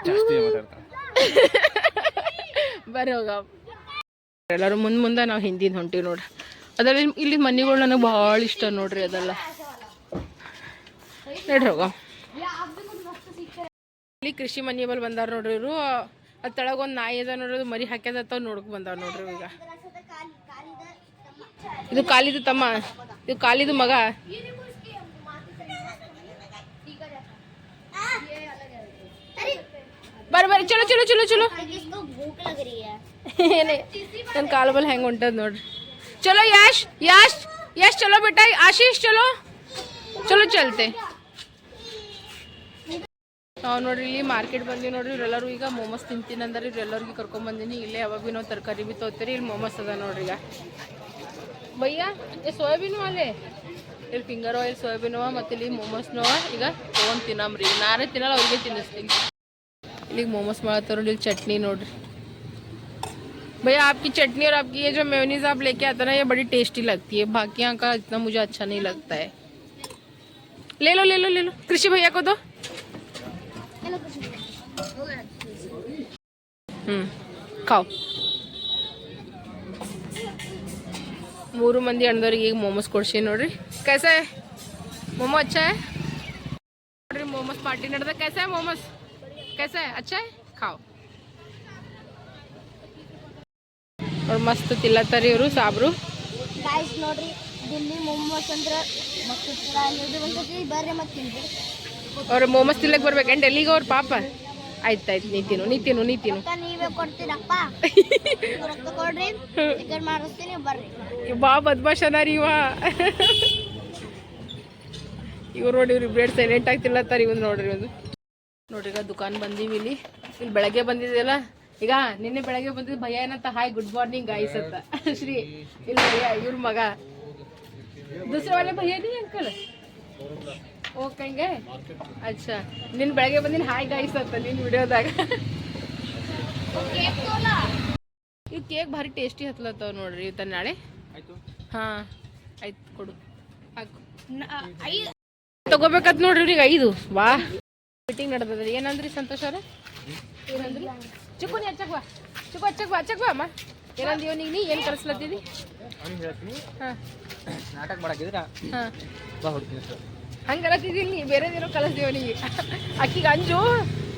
<laughs> ಬರ್ರಿ ಹೋಗ ಎಲ್ಲರೂ ಮುಂದೆ ಮುಂದೆ ನಾವು ಹಿಂದಿನ ಹೊಂಟಿವಿ ನೋಡ್ರಿ. ಅದರಲ್ಲಿ ಇಲ್ಲಿ ಮನೆಗಳು ನನಗೆ ಭಾಳ ಇಷ್ಟ ನೋಡ್ರಿ ಅದೆಲ್ಲ. ನೋಡ್ರಿ ಹೋಗ. ಇಲ್ಲಿ ಕೃಷಿ ಮನೆ ಬಲ್ ಬಂದಾರ ನೋಡ್ರಿ ಇವರು. ಅದ್ ತಳಗ ಒಂದು ನಾಯಿ ಅದ ನೋಡ್ರಿ ಮರಿ ಹಾಕ್ಯದತ್ತ ನೋಡಕ್ ಬಂದಾರ ನೋಡ್ರಿ ಈಗ ಇದು ಕಾಲಿದು ತಮ್ಮ. ಇದು ಕಾಲಿದು ಮಗ. ಬರ್ರಿ ಬರ್ರಿ ಚಲೋ ಚಲೋ ಚಲೋ ಚಲೋ. <laughs> ಏನೇ ನನ್ನ ಕಾಲು ಕಾಲಬಲ್ ಹೆಂಗೆ ಹೊಂಟದ್ ನೋಡ್ರಿ. ಚಲೋ ಯಾಶ್ ಯಾಶ್ ಯಾಶ್ ಚಲೋ ಬೇಟ ಆಶೀಶ್ ಚಲೋ. ಚಲೋ ಚಲ್ತೆ. ನಾವು ನೋಡ್ರಿ ಇಲ್ಲಿ ಮಾರ್ಕೆಟ್ ಬಂದೀವಿ ನೋಡ್ರಿ ಇವರೆಲ್ಲರೂ ಈಗ ಮೋಮೋಸ್ ತಿಂತೀನಿ ಅಂದ್ರೆ ಇವ್ರೆಲ್ಲರಿಗೂ ಕರ್ಕೊಂಬಂದಿನಿ ಇಲ್ಲೇ ಯಾವಾಗ ಭೀ ನಾವು ತರಕಾರಿ ಭೀ ತೊಗೊತೀರಿ ಇಲ್ಲಿ ಮೋಮೋಸ್ ಅದ ನೋಡ್ರಿ ಈಗ. ಭಯ್ಯ ಏ ಸೋಯಾಬೀನು ಅಲ್ಲೇ. ಇಲ್ಲಿ ಫಿಂಗರ್ ಆಯಿಲ್ ಸೋಯಾಬೀನುವ ಮತ್ತು ಇಲ್ಲಿ ಮೋಮೋಸ್ನವ ಈಗ ತೊಗೊಂಡು ತಿನ್ನಮ್ರಿ. ನಾನೇ ತಿನ್ನಲ್ಲ ಅವ್ರಿಗೆ ತಿನ್ನಿಸ್ತೀನಿ. ಇಲ್ಲಿಗೆ मोमोज ಮಾಡತ್ತಾರ ಇಲ್ಲಿ चटनी ನೋಡ್ರಿ भैया आपकी चटनी और आपकी ये जो मेयोनीज आप लेके आते ना ये बड़ी टेस्टी लगती है बाकी यहाँ का इतना मुझे अच्छा नहीं लगता है ले लो ले लो ले लो कृषि भैया को दो हम्म खाओ ಮೂರು ಮಂದಿ ಅಣ್ಣದವ್ರಿಗೆ ಈಗ ಮೋಮೋಸ್ ಕೊಡ್ಸಿ ನೋಡ್ರಿ कैसा है मोमो अच्छा है ನೋಡ್ರಿ ಮೋಮೋಸ್ ಪಾರ್ಟಿ ನಡೆದ कैसा है मोमोस कैसा है अच्छा है खाओ ಅವ್ರು ಮಸ್ತ್ ತಿಲ್ಲತ್ತಾರ ಇವರು ಸಾಬ್ರು ಗಾಯ್ಸ್ ನೋಡ್ರಿ ದಿಲ್ಲಿ ಮೊಮ್ಮಸ್ ಅಂದ್ರೆ ಮಸ್ತ್ ಇದು ಬಂದೈತಿ ಬರ್ರಿ ಮತ್ತೆ ತಿನ್ರಿ ಅವ್ರ ಮೋಮೋಸ್ ತಿಲ್ಲಕ್ ಬರ್ಬೇಕೇನ್ ಡೆಲ್ಲಿಗೆ ಅವ್ರ ಪಾಪ ಆಯ್ತಾಯ್ತು ನೀ ತಿನ್ನು ನೀ ತಿನ್ನು ನೀ ತಿನ್ನು ರೊಕ್ಕ ನೀವೇ ಕೊಡ್ತೀರಪ್ಪ ರೊಕ್ಕ ಕೊಡ್ರಿ ಟಿಕೆಟ್ ಮಾಡಿಸ್ತೀನಿ ಬರ್ರಿ ಬಾ ಬದ್ಮಾಶ್ ಅದಾರ ಇವ ಇವ್ರು ನೋಡಿ ಇವ್ರು ಬ್ರೇಡ್ ಸೈಲೆಂಟ್ ಆಗಿ ತಿಲ್ಲತ್ತಾರ ಇವ್ ನೋಡ್ರಿ ಒಂದು ನೋಡ್ರಿ ಈಗ ದುಕಾನ್ ಬಂದೀವಿ ಇಲ್ಲಿ. ಇಲ್ಲಿ ಬೆಳಗ್ಗೆ ಬಂದಿದೆಯಲ್ಲ ಈಗ ನಿನ್ನೆ ಬೆಳಗ್ಗೆ ಬಂದಿದ್ದು ಭಯ ಏನಂತ? ಹಾಯ್ ಗುಡ್ ಮಾರ್ನಿಂಗ್ ಗಾಯ್ಸ್ ಅಂತ. ಶ್ರೀ ಇಲ್ಲಿ ಭಯ ಇವ್ರ ಮಗ. ದೂಸರ ವಾಲೆ ಭಯ ನೀ ಅಂಕಲ್? ಓಕೆಂಗೆ ಅಚ್ಚಾ. ನಿನ್ನ ಬೆಳಗ್ಗೆ ಬಂದಿನ ಹಾಯ್ ಗಾಯ್ಸ್ ಅಂತ ನಿನ್ನ ವಿಡಿಯೋದಾಗ. ಇವ್ ಕೇಕ್ ಭಾರಿ ಟೇಸ್ಟಿ ಹತ್ಲತ್ತಾವ ನೋಡ್ರಿ ಇತ್ತ ನಾಳೆ. ಹಾ ಆಯ್ತು ಕೊಡು. ಹಾಕು. ತಗೋಬೇಕತ್ ನೋಡ್ರಿ ಈಗ ಐದು. ವಾ. ಮೀಟಿಂಗ್ ನಡೆದದ್ರಿ ಏನಂದ್ರಿ ಸಂತೋಷ್ ಅವ್ರ? ಏನಂದ್ರಿ? ಚುಕ್ಕು ನೀ ಹಚ್ಚಕ್ ಬಾ. ಚಿಕ್ಕು ಹಚ್ಚಕ್ ಬಾ ಹಚ್ಚಕ್ ಬಾ ಅಮ್ಮ. ಏನಂದಿ ಇವನಿಗೆ ನೀ ಏನು ಕಲಿಸ್ಲತ್ತಿದಿ ಅವ್ನಿಗೆ ಹೇಳ್ತೀನಿ. ಹಾ. ನಾಟಕ ಮಾಡಾಕಿದ್ರ ಹಾ. ಬಾ ಹೊಡ್ತೀನಿ ಸರ್ ಹಂಗಲತ್ತಿದ್ದೀನಿ ನೀ ಬೇರೆದೇನೋ ಕಲಿಸ್ದಿ ಅವನಿಗೆ ಅಕ್ಕಿಗೆ ಅಂಜು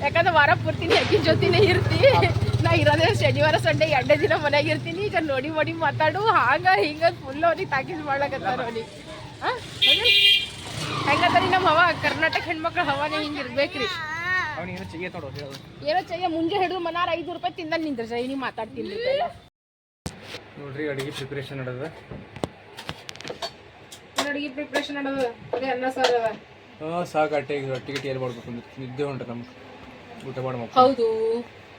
ಯಾಕಂದ್ರೆ ವಾರ ಪೂರ್ತಿನಿ ಅಕ್ಕಿ ಜೊತೆನೇ ಇರ್ತಿ. ನಾ ಇರೋದೇ ಶನಿವಾರ ಸಂಡೆ ಎರಡೇ ದಿನ ಮನೆಯಾಗ ಇರ್ತೀನಿ. ಈಗ ನೋಡಿ ಮಾಡಿ ಮಾತಾಡು. ಹಾಂಗ ಹಿಂಗ ಫುಲ್ ಅವ್ನಿಗೆ ತಾಕೀಸ್ ಮಾಡ್ಲಕತ್ತಾರ ಅವನಿಗೆ. ಹಾಂ ಹೆಂಗತ್ತಾರಿ ನಮ್ಮ ಹವಾ ಕರ್ನಾಟಕ ಹೆಣ್ಮಕ್ಳ ಹವಾನೇ ಹಿಂಗೆ ಇರ್ಬೇಕ್ರಿ. ಅವ್ನಿಗೆ ಏನೋ ಚಿಗೆ ನೋಡು ಹೇಳೋದು ಏನೋ ಚಯ್ಯ ಮುಂಜೆ ಹಿಡಿದು ಮನಾರ ಐದು ರೂಪಾಯಿ ತಿಂದ ನಿಂದ್ರ ಜೈ ನೀ ಮಾತಾಡ್ತೀನಿ ನೋಡ್ರಿ ಅಡಿಗೆ ಪ್ರಿಪ್ರೇಷನ್ ನಡೆದ ಅಡಿಗೆ ಪ್ರಿಪ್ರೇಷನ್ ಅದೇ ಅನ್ನ ಸಾರ್ ಅದ ಹಾಂ ಸಾಕು ಅಟ್ಟೆ ಹೊಟ್ಟೆ ಗಿಟ್ಟಿ ಎಲ್ಲಿ ಮಾಡ್ಬೇಕು ನಿದ್ದೆ ಹೊಂಟ್ರೆ ನಮ್ಗೆ. ಊಟ ಮಾಡ್ಬೇಕು. ಹೌದು.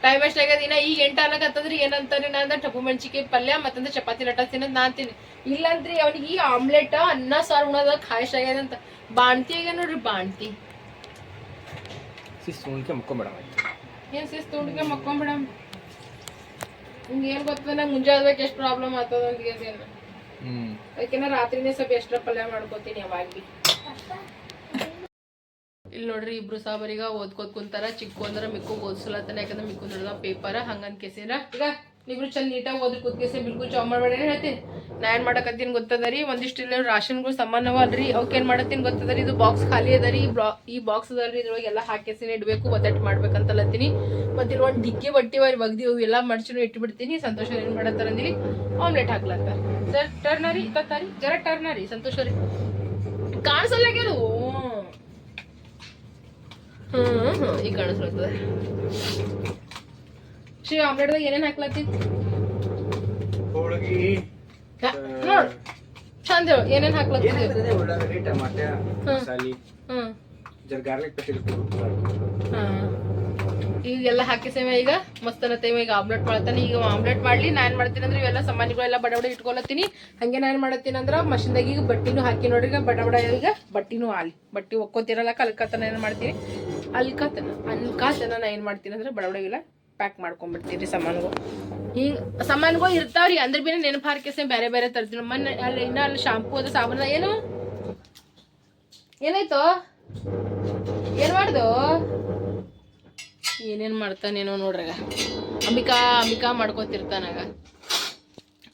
ಟೈಮ್ ಇನ್ನ ಈಗ ಎಂಟ ಅಂತಂದ್ರೆ ಏನಂತಾನೆ ಅಂದ್ರೆ ಟಪ್ಪು ಮೆಣಸಿಕೆ ಪಲ್ಯ ಮತ್ತಂದ್ರೆ ಚಪಾತಿ ಲಟ್ಟ ತಿನ್ನೋದು ನಾನ್ ತಿನ್ನಿ. ಇಲ್ಲಾಂದ್ರಿ ಅವ್ನಿಗೆ ಈ ಆಮ್ಲೆಟ್ ಅನ್ನ ಸಾರು ಉಣೋದ ಖಾಯಶ್ ಆಗ್ಯದ ಅಂತ ಬಾಣ್ತಿ ಆಗ್ಯ ನೋಡ್ರಿ ಬಾಣ್ತಿ. ಸಿಸ್ ಉಣ್ಕೆ ಮುಕ್ಕೊಂಬೇಡ ಏನ್ ಸಿಸ್ ಉಂಡ್ಗೆ ಮಕ್ಕೊಂಬಿಡ ನಿಮ್ಗೆ ಏನ್ ಗೊತ್ತದ? ನಂಗೆ ಮುಂಜಾನೆ ಎಷ್ಟು ಪ್ರಾಬ್ಲಮ್ ಆಗ್ತದ ಅಂತ ಹ್ಮ್. ಅದಕ್ಕೆ ಅದಕ್ಕೆನ ರಾತ್ರಿನೇ ಸ್ವಲ್ಪ ಎಷ್ಟರ ಪಲ್ಯ ಮಾಡ್ಕೋತೀನಿ ಯಾವಾಗ ಭೀ ಇಲ್ಲಿ ನೋಡ್ರಿ ಇಬ್ರು ಸಾಬರಿಗ ಓದ್ಕೋದ್ ಕುಂತಾರ. ಚಿಕ್ಕು ಅಂದ್ರ ಮಿಕ್ಕು ಓದಿಸ್ಲತ್ತಾನ, ಯಾಕಂದ್ರೆ ಮಿಕ್ಕು ನೋಡಿದ ಪೇಪರ್ ಹಂಗಂದ್ ಕೇಸಿನ. ಈಗ ಇಬ್ರು ಚಂದ ನೀಟಾಗಿ ಓದಿ ಕೂತ್ಕೇಸಿ, ಬಿಲ್ಕುಲ್ ಜಾಬ್ ಮಾಡ್ಬೇಡ ಹೇಳ್ತೀನಿ ನಾ ಏನ್ ಮಾಡಕತ್ತೀನಿ ಗೊತ್ತದ ರೀ ಒಂದಿಷ್ಟು ಇಲ್ಲ ರಾಷನ್ಗಳು ಸಮಾನವ ಅಲ್ರಿ ಅವಕ್ಕೆ ಏನ್ ಮಾಡತ್ತೀನಿ ಗೊತ್ತದ ರೀ ಇದು ಬಾಕ್ಸ್ ಖಾಲಿ ಅದ ರೀ ಈ ಬಾಕ್ಸ್ ಅದಲ್ರಿ ಇದ್ರೊಳಗೆ ಎಲ್ಲ ಹಾಕೇಸಿನ ಇಡ್ಬೇಕು ಒತ್ತಟ್ಟು ಮಾಡ್ಬೇಕಂತಲತ್ತೀನಿ. ಮತ್ತೆ ಇಲ್ಲಿ ಒಂದು ಡಿಕ್ಕಿ ಬಟ್ಟಿ ಅವ್ರಿ ಬಗ್ದಿ ಅವು ಎಲ್ಲ ಮಡ್ಚಿನೂ ಇಟ್ಬಿಡ್ತೀನಿ. ಸಂತೋಷ ಏನ್ ಮಾಡತ್ತಾರ ಅಂದಿರಿ? ಆಮ್ಲೆಟ್ ಹಾಕ್ಲತ್ತಾರ. ಸರ್ ಟರ್ನರಿ ತತ್ತಾರಿ ಜರ ಟರ್ನರಿ ಸಂತೋಷ ರೀ ಕಾಣಿಸಲ್ಲ ಅದು ಹ್ಮ್ ಹ್ಮ್ ಈಗ ಕಾಣಿಸ್ಲತ್ತದ ಶ್ರೀ ಆಮ್ಲೆಟ್ದಾಗ ಏನೇನ್ ಹಾಕ್ಲತ್ತಿ ಹೋಳಿಗೆ ಚಂದ ಹೇಳು ಏನೇನ್ ಹಾಕ್ಲತ್ತಿ ಉಳ್ಳಾಗಡ್ಡಿ ಟಮಾಟೆ ಮಸಾಲೆ. ಜರ ಗಾರ್ಲಿಕ್ ಹಾಕಿಸೇವೆ ಈಗ ಮಸ್ತ್ ಅನ್ನತ್ತೆ ಈಗ ಆಮ್ಲೆಟ್ ಮಾಡ್ತಾನೆ. ಈಗ ಆಮ್ಲೆಟ್ ಮಾಡ್ಲಿ ನಾ ಏನ್ ಮಾಡ್ತೀನಿ ಅಂದ್ರೆ ಇವೆಲ್ಲ ಸಾಮಾನುಗಳೆಲ್ಲ ಬಡ ಬಡ ಇಟ್ಕೊಳತ್ತೀನಿ ಹಂಗೆ ನಾ ಏನ್ ಮಾಡತ್ತೀನಿ ಅಂದ್ರೆ ಮಷಿನ್ದಾಗ ಈಗ ಬಟ್ಟಿನೂ ಹಾಕಿ ನೋಡ್ರಿ ಈಗ ಬಡ ಬಡ ಈಗ ಬಟ್ಟಿನೂ ಆಲಿ ಬಟ್ಟಿ ಒಕ್ಕೋತಿರಲ್ಲ ಕಲ್ಕತ್ತಾನ ಏನ್ ಮಾಡ್ತೀನಿ. ಅಲ್ಕತನ, ಅಲ್ಕಾತನ ಏನು ಮಾಡ್ತೀನಿ ಅಂದ್ರೆ ಬಡವಡಿಗೆಲ್ಲ ಪ್ಯಾಕ್ ಮಾಡ್ಕೊಂಡ್ಬಿಡ್ತೀನಿ ಸಾಮಾನುಗಳು ಹಿಂಗೆ ಸಾಮಾನುಗಳು ಇರ್ತಾವ್ರಿ, ಅಂದ್ರೆ ಬಿನ ನೆನಪು ಹಾರ್ಕೆಸೆ ಬೇರೆ ಬೇರೆ ತರ್ತೀನಿ ಮೊನ್ನೆ ಅಲ್ಲಿ ಇನ್ನೂ ಅಲ್ಲಿ ಶಾಂಪೂ ಅದ, ಸಾಬೂನ ಏನು? ಏನಾಯ್ತು? ಏನು ಮಾಡ್ದು? ಏನೇನು ಮಾಡ್ತಾನೇನೋ ನೋಡ್ರಾಗ ಅಂಬಿಕಾ ಅಂಬಿಕಾ ಮಾಡ್ಕೊತಿರ್ತಾನಾಗ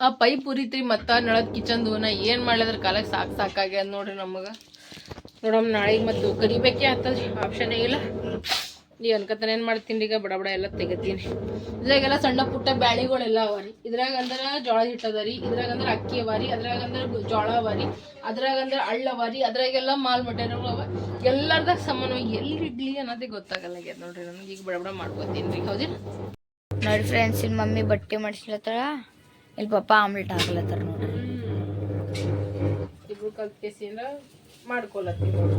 ಆ ಪೈಪ್ ಉರಿತ್ರಿ ಮತ್ತ ನಳದ್ ಕಿಚನ್ದು ನಾ ಏನು ಮಾಡ್ಲದ್ರ ಕಾಲಕ್ಕೆ ಸಾಕ್ ಸಾಕಾಗ್ಯದ ನೋಡ್ರಿ ನಮಗ. ನೋಡಮ್ ನಾಳೆಗೆ ಮತ್ತು ಕರಿಬೇಕೇ ಆಗ್ತದೆ ಆಪ್ಷನೇ ಇಲ್ಲ. ನೀ ಅನ್ಕತನ ಏನು ಮಾಡ್ತೀನಿ ಈಗ? ಬಡ ಬಡ ಎಲ್ಲ ತೆಗಿತೀನಿ. ಇದ್ರಾಗೆಲ್ಲ ಸಣ್ಣ ಪುಟ್ಟ ಬ್ಯಾಳಿಗಳೆಲ್ಲ ಅವ ರೀ. ಇದ್ರಾಗ ಜೋಳ ಜೋಳದ ಹಿಟ್ಟು ಅದ ರೀ ಇದ್ರಾಗಂದ್ರೆ ಅಕ್ಕಿ ಅವ ರೀ ಅದ್ರಾಗ ಅಂದ್ರ ಜೋಳ ಅವ ರೀ ಅದ್ರಾಗ ಅಂದ್ರ ಅಳ್ಳ ಅವ ರೀ ಅದ್ರಾಗೆಲ್ಲ ಮಾಲ್ ಮಟೇರಿಯಲ್ ಅವ. ಎಲ್ಲಾರ್ದಾಗ ಸಮಾನ ಎಲ್ಲಿ ಇಡ್ಲಿ ಅನ್ನೋದೇ ಗೊತ್ತಾಗಲ್ಲ ಆಗ್ಯದ ನೋಡ್ರಿ ನನಗೆ ಈಗ ಬಡ ಬಡ ಮಾಡ್ಕೊತೀನಿ ರೀ ಹೌದಿನ ನೋಡಿ ಫ್ರೆಂಡ್ಸ್ ಇಲ್ಲಿ ಮಮ್ಮಿ ಬಟ್ಟೆ ಮಾಡಿಸ್ಲತ್ತಳ ಇಲ್ಲಿ ಪಪ್ಪ ಆಮ್ಲೆಟ್ ಹಾಕ್ಲತ್ತಾರ ನೋಡ್ರಿ. ಇಬ್ರು ಕಲ್ತ್ ಕೇಸಿಂದ ಮಾಡ್ಕೊಲತ್ತೀವಿ ನೋಡ್ರಿ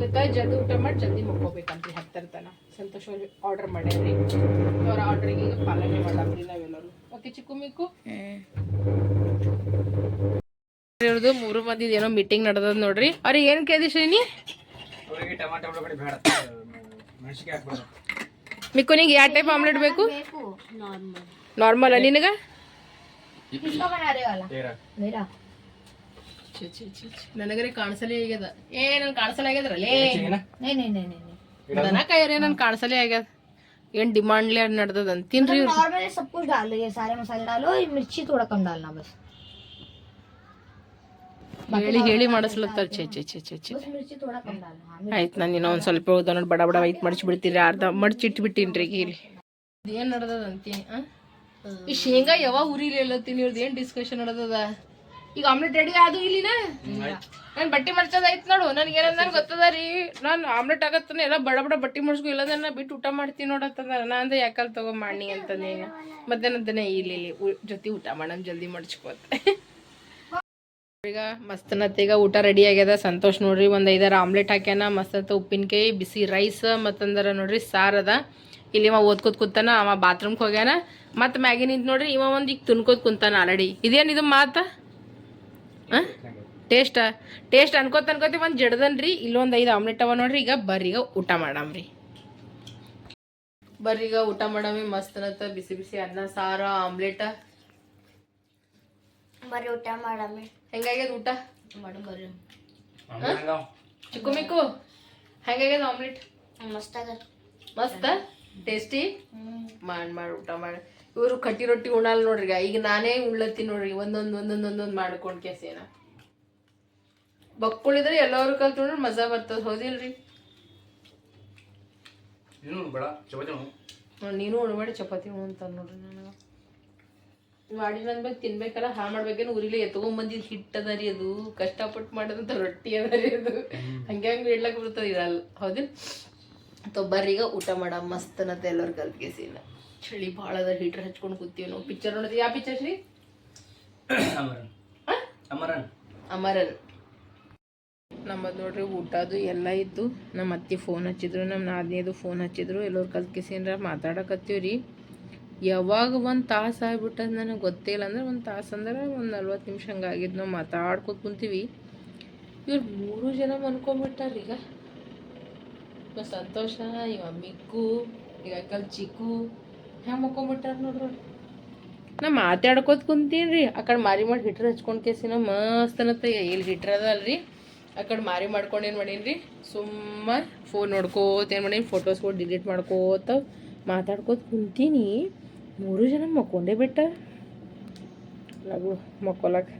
ಜೊತೆ ಜಲ್ದಿ ಊಟ ಮಾಡಿ ಜಲ್ದಿ ಮಕ್ಕೋಬೇಕಂತ ಹತ್ತರ ತನ ಸಂತೋಷ ಆರ್ಡರ್ ಮಾಡ್ಯಾರ್ರಿ. ಅವ್ರ ಆರ್ಡ್ರಿಗೆ ಈಗ ಪಾಲನೆ ಮಾಡಾಕ್ರಿ ನಾವೆಲ್ಲರೂ. ಓಕೆ ಚಿಕ್ಕು ಮಿಕ್ಕು ಇವ್ರದ್ದು ಮೂರು ಮಂದಿ ಏನೋ ಮೀಟಿಂಗ್ ನಡೆದದ ನೋಡ್ರಿ. ಅವ್ರಿಗೆ ಏನ್ ಕೇಳಿದಿ ಶ್ರೀನಿ? ಮಿಕ್ಕು ನಿಂಗೆ ಯಾವ ಟೈಪ್ ಆಮ್ಲೆಟ್ ಬೇಕು? ನಾರ್ಮಲ್ ನಿನಗ? ತೇರ. ನನಗರೆ ಕಾಣಿಸಲೇ ಆಗ್ಯದ ಏ ನನ್ ಕಾಣಿಸಲೇ ಆಗ್ಯದ್ರಲ್ಲೇ ಚಿಕನ ನೇ ನೇ ನೇ ನೇ ನೇ ದನ ಕಾಯರೇ ನನ್ ಕಾಣಿಸಲೇ ಆಗ್ಯದ ಏನ್ ಡಿಮಾಂಡ್ಲೆ ನಡ್ದದ ಅಂತೀನ್ರಿ ಇವ್ರು. नॉर्मली सब कुछ डाल दो ये सारे मसाले डालो ये मिर्ची थोड़ा कम डालना बस ಹೇಳಿ ಹೇಳಿ ಮಾಡಿಸ್ಲತ್ತಾರ ಛೇ ಛೇ ಛೇ ಛೇ ಛೇ बस मिर्ची थोड़ा कम डालना हाँ ಆಯ್ತು ನಾನು ಇನ್ನೂ ಒಂದು ಸ್ವಲ್ಪ ಉಳ್ದ ನೋಡಿ ಬಡ ಬಡ ವೈಟ್ ಮಡ್ಚಿ ಬಿಡ್ತೀರಿ ಅರ್ಧ ಮಡ್ಚಿ ಇಟ್ಬಿಟ್ಟಿನ್ರಿ ಈಗ ಇಲ್ಲಿ ಏನು ನಡ್ದದ ಅಂತೀನಿ ಆ? ಈ ಶೇಂಗಾ ಯಾವಾಗ ಉರಿಲಿ ಹೇಳತ್ತೀನಿ ಇವ್ರದ್ದು ಏನು ಡಿಸ್ಕಷನ್ ನಡ್ದದ ಈಗ ಆಮ್ಲೆಟ್ ರೆಡಿ ಅದು ಇಲ್ಲಿನ? ನಾನು ಬಟ್ಟೆ ಮರ್ಚದ ನೋಡು ನನಗೆ ಏನಂದ್ರೆ ಗೊತ್ತದ ರೀ ನಾನು ಆಮ್ಲೆಟ್ ಆಗತ್ತನ ಎಲ್ಲ ಬಡ ಬಡ ಬಟ್ಟೆ ಮಡ್ಸ್ಕೊ ಇಲ್ಲದ ನಾ ಬಿಟ್ಟು ಊಟ ಮಾಡ್ತೀನಿ ನೋಡತ್ತಂದ ನಾ ಅಂದ್ರೆ ಯಾಕಲ್ ತಗೋ ಮಾಡಿ ಅಂತಂದೆ ಮಧ್ಯಾಹ್ನದನೇ ಇಲ್ಲಿ ಇಲ್ಲಿ ಜೊತೆ ಊಟ ಮಾಡೋಣ ಜಲ್ದಿ ಮಡ್ಚ್ಕೋತ ಈಗ ಮಸ್ತನತ್ ಈಗ ಊಟ ರೆಡಿ ಆಗ್ಯದ. ಸಂತೋಷ್ ನೋಡ್ರಿ ಒಂದು ಐದಾರು ಆಮ್ಲೆಟ್ ಹಾಕ್ಯಾನ. ಮಸ್ತ್ ಉಪ್ಪಿನಕಾಯಿ ಬಿಸಿ ರೈಸ್ ಮತ್ತಂದ್ರ ನೋಡ್ರಿ ಸಾರ್ ಅದ. ಇಲ್ಲಿ ಇವ ಓದ್ಕೋತ್ ಕುಂತಾನ ಅವ ಬಾತ್ರೂಮ್ಗೆ ಹೋಗ್ಯಾನ. ಮತ್ತೆ ಮ್ಯಾಗಿ ನಿಂತ್ ನೋಡ್ರಿ ಇವ ಒಂದು ಈಗ ತುನ್ಕೋತ್ ಕುಂತಾನ ಆಲ್ರೆಡಿ ಇದೇನು ಇದು ಮಾತ? ಟೇಸ್ಟ್? ಟೇಸ್ಟ್ ಅನ್ಕೋತ ಅನ್ಕೋತಿ ಒಂದು ಜಡ್ದನ್ರಿ. ಇಲ್ಲೊಂದು ಐದು ಆಮ್ಲೆಟ್ ಅವ ನೋಡ್ರಿ. ಈಗ ಬರ್ರೀಗ ಈಗ ಊಟ ಮಾಡಾಮ್ರಿ. ರೀ ಈಗ ಊಟ ಮಸ್ತ್ ಅನ್ನತ್ತ ಬಿಸಿ ಬಿಸಿ ಅನ್ನ ಸಾರ ಆಮ್ಲೆಟ್. ಬರ್ರಿ ಊಟ ಮಾಡಮ್ಮೆ ಹೆಂಗಾಗ್ಯದ ಊಟ? ಮಾಡು ಬರ್ರಿ. ಚಿಕ್ಕು ಮಿಕ್ಕು. ಹೆಂಗಾಗ್ಯದ ಆಮ್ಲೆಟ್? ಮಸ್ತ್ ಮಸ್ತ್? ಟೇಸ್ಟಿ? ಮಾಡಿ ಮಾಡಿ ಊಟ ಮಾಡಿ. ಇವರು ಕಟ್ಟಿ ರೊಟ್ಟಿ ಉಣಲ್ಲ ನೋಡ್ರಿ ಈಗ. ನಾನೇ ಉಣ್ಲತ್ತೀನಿ ನೋಡ್ರಿ. ಒಂದೊಂದು ಒಂದೊಂದು ಒಂದೊಂದು ಮಾಡ್ಕೊಂಡು ಕೆಸೇನ ಬಕ್ಕುಳಿದ್ರೆ ಎಲ್ಲರೂ ಕಲ್ತು ನೋಡ್ರಿ ಮಜಾ ಬರ್ತದ. ಹೌದಿಲ್ರಿ? ನೀನು ಉಣಬೇಡ. ಚಪಾತಿ ಅಂತ ನೋಡ್ರಿ ನನಗೆ. ಮಾಡಿ ನನ್ಬೇಕು ತಿನ್ಬೇಕಲ್ಲ ಹಾ ಮಾಡ್ಬೇಕೇನು ಊರಿಲಿ ಎತ್ಕೊಂಬಂದಿದ್ ಹಿಟ್ಟು ಅದ ರೀ ಅದು. ಕಷ್ಟಪಟ್ಟು ಮಾಡಿದಂಥ ರೊಟ್ಟಿ ಅದ ರೀ ಅದು. ಹಂಗೆ ಹಂಗೆ ಇಡ್ಲಕ್ಕೆ ಬರ್ತದೆ ಇರಲ್ಲ. ಹೌದಿಲ್ಲ ತೊಬ್ಬರೀಗ ಊಟ ಮಾಡ. ಮಸ್ತ್ ಅನ್ನತ್ತ ಎಲ್ಲರೂ ಕಲ್ತ್ಕೇಸಿನ ಚಳಿ ಭಾಳ ಅದ ಹೀಟರ್ ಹಚ್ಕೊಂಡು ಕೂತೀವಿ ನಾವು. ಪಿಕ್ಚರ್ ನೋಡಿದ್ವಿ ಯಾವ ಪಿಕ್ಚರ್ ಶ್ರೀ? ಅಮರನ್. ಅಮರನ್. ಅಮರನ್. ನಮ್ಮದು ನೋಡ್ರಿ ಊಟದು ಎಲ್ಲ ಇದ್ದು. ನಮ್ಮ ಅತ್ತೆ ಫೋನ್ ಹಚ್ಚಿದ್ರು ನಮ್ಮ ನಾದಿನಿದು ಫೋನ್ ಹಚ್ಚಿದ್ರು. ಎಲ್ಲರೂ ಕಲ್ಕಿಸಿನ್ರ ಮಾತಾಡಕತ್ತೀವಿ ರೀ. ಯಾವಾಗ ಒಂದು ತಾಸು ಆಗ್ಬಿಟ್ಟದ ನನಗೆ ಗೊತ್ತೇ ಇಲ್ಲ. ಅಂದ್ರೆ ಒಂದು ತಾಸು ಅಂದ್ರೆ ಒಂದು ನಲ್ವತ್ತು ನಿಮಿಷ ಹಂಗಾಗಿದ್ದು ನಾವು ಮಾತಾಡ್ಕೊತ ಕುಂತೀವಿ. ಇವ್ರು ಮೂರು ಜನ ಮನ್ಕೊಂಬಿಟ್ಟಾರ ಈಗ. ಇವ ಸಂತೋಷ ಇವ ಮಿಕ್ಕು ಈಗ ಅಕ್ಕಲ್ ಚಿಕ್ಕು. ಹೆಂಗೆ ಮುಕ್ಕೊಂಬಿಟ್ಟಾರ ನೋಡ್ರಿ? ನಾ ಮಾತಾಡ್ಕೋತ ಕುಂತೀನಿ ರೀ ಆ ಕಡೆ ಮಾರಿ ಮಾಡಿ ಹಿಟ್ರ್ ಹಚ್ಕೊಂಡು ಕೇಸಿನ ಮಸ್ತ್ ಅನ್ನತ್ತ ಎಲ್ಲಿ ಹಿಟ್ರ್ ಅದ ಅಲ್ರಿ ಆ ಕಡೆ ಮಾರಿ ಮಾಡ್ಕೊಂಡು ಏನು ಮಾಡೀನಿ ರೀ ಸುಮ್ಮ ಫೋನ್ ನೋಡ್ಕೋತ ಏನು ಮಾಡೀನಿ? ಫೋಟೋಸ್ಗಳು ಡಿಲೀಟ್ ಮಾಡ್ಕೋತ ಮಾತಾಡ್ಕೋತ ಕುಂತೀನಿ. ಮೂರು ಜನ ಮಕ್ಕೊಂಡೇ ಬಿಟ್ಟ ಲಗು ಮಕ್ಕೊಲಕ್ಕೆ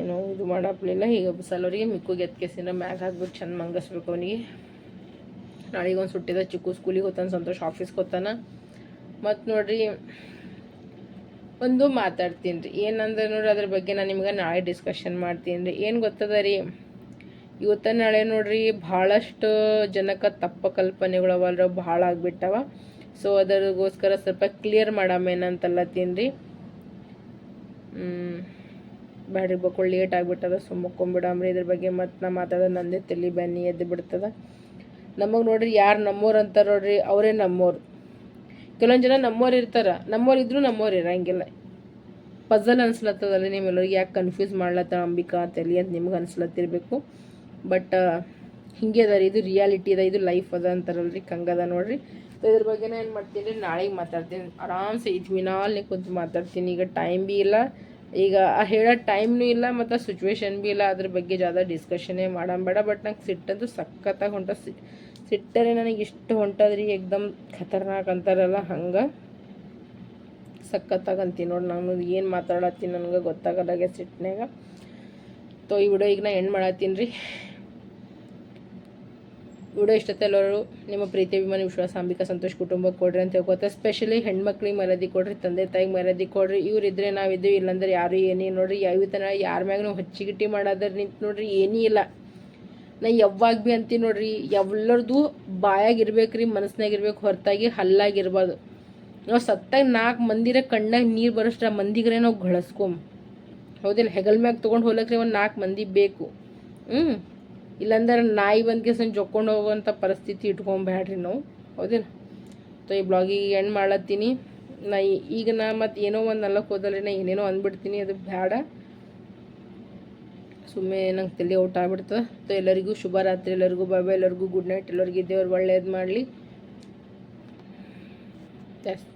ಏನೋ ಇದು ಮಾಡಪ್ಲಿಲ್ಲ. ಈಗ ಸಲವರಿಗೆ ಮಿಕ್ಕು ಕೇಸಿನ ಮ್ಯಾಗ ಹಾಕ್ಬಿಟ್ಟು ಚಂದ ಮಂಗಸ್ಬೇಕು ಅವನಿಗೆ. ನಾಳೆಗೊಂದು ಸುಟ್ಟಿದ ಚಿಕ್ಕು ಸ್ಕೂಲಿಗೆ ಹೋತಾನ, ಸಂತೋಷ ಆಫೀಸ್ಗೆ ಹೋತಾನ. ಮತ್ತು ನೋಡ್ರಿ, ಒಂದು ಮಾತಾಡ್ತೀನಿ ರೀ. ಏನಂದ್ರೆ ನೋಡ್ರಿ, ಅದ್ರ ಬಗ್ಗೆ ನಾನು ನಿಮ್ಗೆ ನಾಳೆ ಡಿಸ್ಕಷನ್ ಮಾಡ್ತೀನಿ ರೀ. ಏನು ಗೊತ್ತದ ರೀ? ಇವತ್ತ ನಾಳೆ ನೋಡ್ರಿ ಭಾಳಷ್ಟು ಜನಕ್ಕೆ ತಪ್ಪ ಕಲ್ಪನೆಗಳವಲ್ಲ ಭಾಳ ಆಗಿಬಿಟ್ಟವ. ಸೊ ಅದರಿಗೋಸ್ಕರ ಸ್ವಲ್ಪ ಕ್ಲಿಯರ್ ಮಾಡಾಮೇನಂತಲ್ಲತ್ತೀನಿ ರೀ. ಬ್ಯಾಡ್ರಿ ಬಕ್ಕು ಲೇಟ್ ಆಗಿಬಿಟ್ಟದ ಸುಮ್ಮಕ್ಕೊಂಬಿಡಮ್ರಿ ಇದ್ರ ಬಗ್ಗೆ. ಮತ್ತು ನಾ ಮಾತಾಡೋದು ನಂದೇ ತಲೆ ಬನ್ನಿ ಎದ್ದು ಬಿಡ್ತದ. ನಮಗೆ ನೋಡ್ರಿ ಯಾರು ನಮ್ಮೋರು ಅಂತಾರೆ ನೋಡ್ರಿ, ಅವರೇ ನಮ್ಮೋರು. ಕೆಲವೊಂದು ಜನ ನಮ್ಮವ್ರು ಇರ್ತಾರ ನಮ್ಮವ್ರು ಇದ್ರು ನಮ್ಮವ್ರು ಇರಂಗಿಲ್ಲ. ಪಝಲ್ ಅನ್ಸ್ಲತ್ತದಲ್ಲ ನಿಮ್ಮೆಲ್ಲರಿಗೆ ಯಾಕೆ ಕನ್ಫ್ಯೂಸ್ ಮಾಡ್ಲತ್ತ ಅಂಬಿಕಾ ತಲಿ ಅಂತ ನಿಮ್ಗೆ ಅನ್ಸ್ಲತ್ತಿರ್ಬೇಕು. ಬಟ್ ಹಿಂಗೆ ಅದ ಇದು ರಿಯಾಲಿಟಿ ಅದ, ಇದು ಲೈಫ್ ಅದ ಅಂತಾರಲ್ರಿ ಕಂಗದ ನೋಡ್ರಿ. ಇದ್ರ ಬಗ್ಗೆ ಏನು ಮಾಡ್ತೀನಿ ರೀ ನಾಳೆಗೆ ಮಾತಾಡ್ತೀನಿ. ಆರಾಮ್ಸೆ ಇತ್ಮಿನಾಲ್ನೇ ಕುಂತು ಮಾತಾಡ್ತೀನಿ. ಈಗ ಟೈಮ್ ಭೀ ಇಲ್ಲ, ಈಗ ಹೇಳೋ ಟೈಮ್ನೂ ಇಲ್ಲ ಮತ್ತು ಸಿಚುವೇಶನ್ ಭೀ ಇಲ್ಲ. ಅದ್ರ ಬಗ್ಗೆ ಜಾದ ಡಿಸ್ಕಷನ್ನೇ ಮಾಡಂಬೇಡ ಬಟ್ ನಂಗೆ ಸಿಟ್ಟಂತೂ ಸಖತ್ತಾಗಿ ಹೊಂಟ ಸಿ ಸಿಟ್ಟರೆ ನನಗೆ ಇಷ್ಟು ಹೊಂಟದ್ರಿ, ಎಕ್ದಮ್ ಖತರ್ನಾಕ್ ಅಂತಾರಲ್ಲ, ಹಂಗೆ. ಸಖತ್ತಾಗಿ ಅಂತೀನಿ ನೋಡಿ ನಾನು, ಏನು ಮಾತಾಡತ್ತೀನಿ ನನಗೆ ಗೊತ್ತಾಗಲ್ಲಾಗೆ ಸಿಟ್ಟಿನಾಗ ತೋ ಈ ವಿಡಿಯೋ ಈಗ ನಾ ಎಂಡ್ ಮಾಡತ್ತೀನಿ ರೀ. ವಿಡಿಯೋ ಇಷ್ಟತೆ ಎಲ್ಲರೂ ನಿಮ್ಮ ಪ್ರೀತಿ, ಅಭಿಮಾನಿ, ವಿಶ್ವಾಸ, ಅಂಬಿಕಾ, ಸಂತೋಷ್ ಕುಟುಂಬಕ್ಕೆ ಕೊಡ್ರಿ ಅಂತ ಹೇಳ್ಕೊತ, ಸ್ಪೆಷಲಿ ಹೆಣ್ಮಕ್ಳಿಗೆ ಮರ್ಯಾದೆ ಕೊಡ್ರಿ, ತಂದೆ ತಾಯಿಗೆ ಮರ್ಯಾದೆ ಕೊಡ್ರಿ. ಇವ್ರಿದ್ರೆ ನಾವಿದ್ದೀವಿ, ಇಲ್ಲಾಂದ್ರೆ ಯಾರು ಏನೇ ನೋಡ್ರಿ, ಯಾವ ತನ ಯಾರ ಮ್ಯಾಗ ಹಚ್ಚಿಗಿಟ್ಟಿ ಮಾಡೋದ್ರ ನಿಂತು ನೋಡ್ರಿ, ಏನೂ ಇಲ್ಲ. ನಾ ಯಾವಾಗ ಭೀ ಅಂತೀನಿ ನೋಡ್ರಿ, ಎಲ್ಲರದು ಬಾಯಾಗಿರ್ಬೇಕು ರೀ ಮನಸ್ನಾಗ ಇರ್ಬೇಕು ಹೊರತಾಗಿ ಹಲ್ಲಾಗಿರ್ಬಾರ್ದು. ನಾವು ಸತ್ತಾಗ ನಾಲ್ಕು ಮಂದಿರ ಕಣ್ಣಾಗ ನೀರು ಬರೋಷ್ಟ್ರ ಮಂದಿಗ್ರೆ ನಾವು ಗಳಸ್ಕೊಮ್ ಹೌದಿಲ್ಲ ಹೆಗಲ್ ಮ್ಯಾಗ ತೊಗೊಂಡು ಹೋಗ್ಲಕ್ರಿ ಒಂದು ನಾಲ್ಕು ಮಂದಿ ಬೇಕು. ಹ್ಞೂ ಇಲ್ಲಾಂದ್ರೆ ನಾಯಿ ಬಂದು ಕೇಸನ್ ಜೊಕ್ಕೊಂಡು ಹೋಗುವಂಥ ಪರಿಸ್ಥಿತಿ ಇಟ್ಕೊಂಬ್ಯಾಡ್ರಿ ನಾವು. ಹೌದಿಲ್ಲ ಸೊ ಈ ಬ್ಲಾಗಿಗೆ ಎಂಡ್ ಮಾಡ್ಲತ್ತೀನಿ. ನಾ ಈಗ ನಾ ಮತ್ತು ಏನೋ ಒಂದು ನಲ್ಲಕ್ಕೆ ಹೋದಲ್ರಿ, ನಾ ಏನೇನೋ ಅಂದ್ಬಿಡ್ತೀನಿ, ಅದು ಬೇಡ ಸುಮ್ಮನೆ ನಂಗೆ ತಲೆ ಔಟ್ ಆಗ್ಬಿಡ್ತದೆ. ಸೊ ಎಲ್ಲರಿಗೂ ಶುಭರಾತ್ರಿ ಎಲ್ಲರಿಗೂ ಬಾಬಾ ಎಲ್ಲರಿಗೂ ಗುಡ್ ನೈಟ್ ಎಲ್ಲರಿಗೂ ದೇವ್ರು ಒಳ್ಳೇದು ಮಾಡಲಿ. ಜಾಸ್ತಿ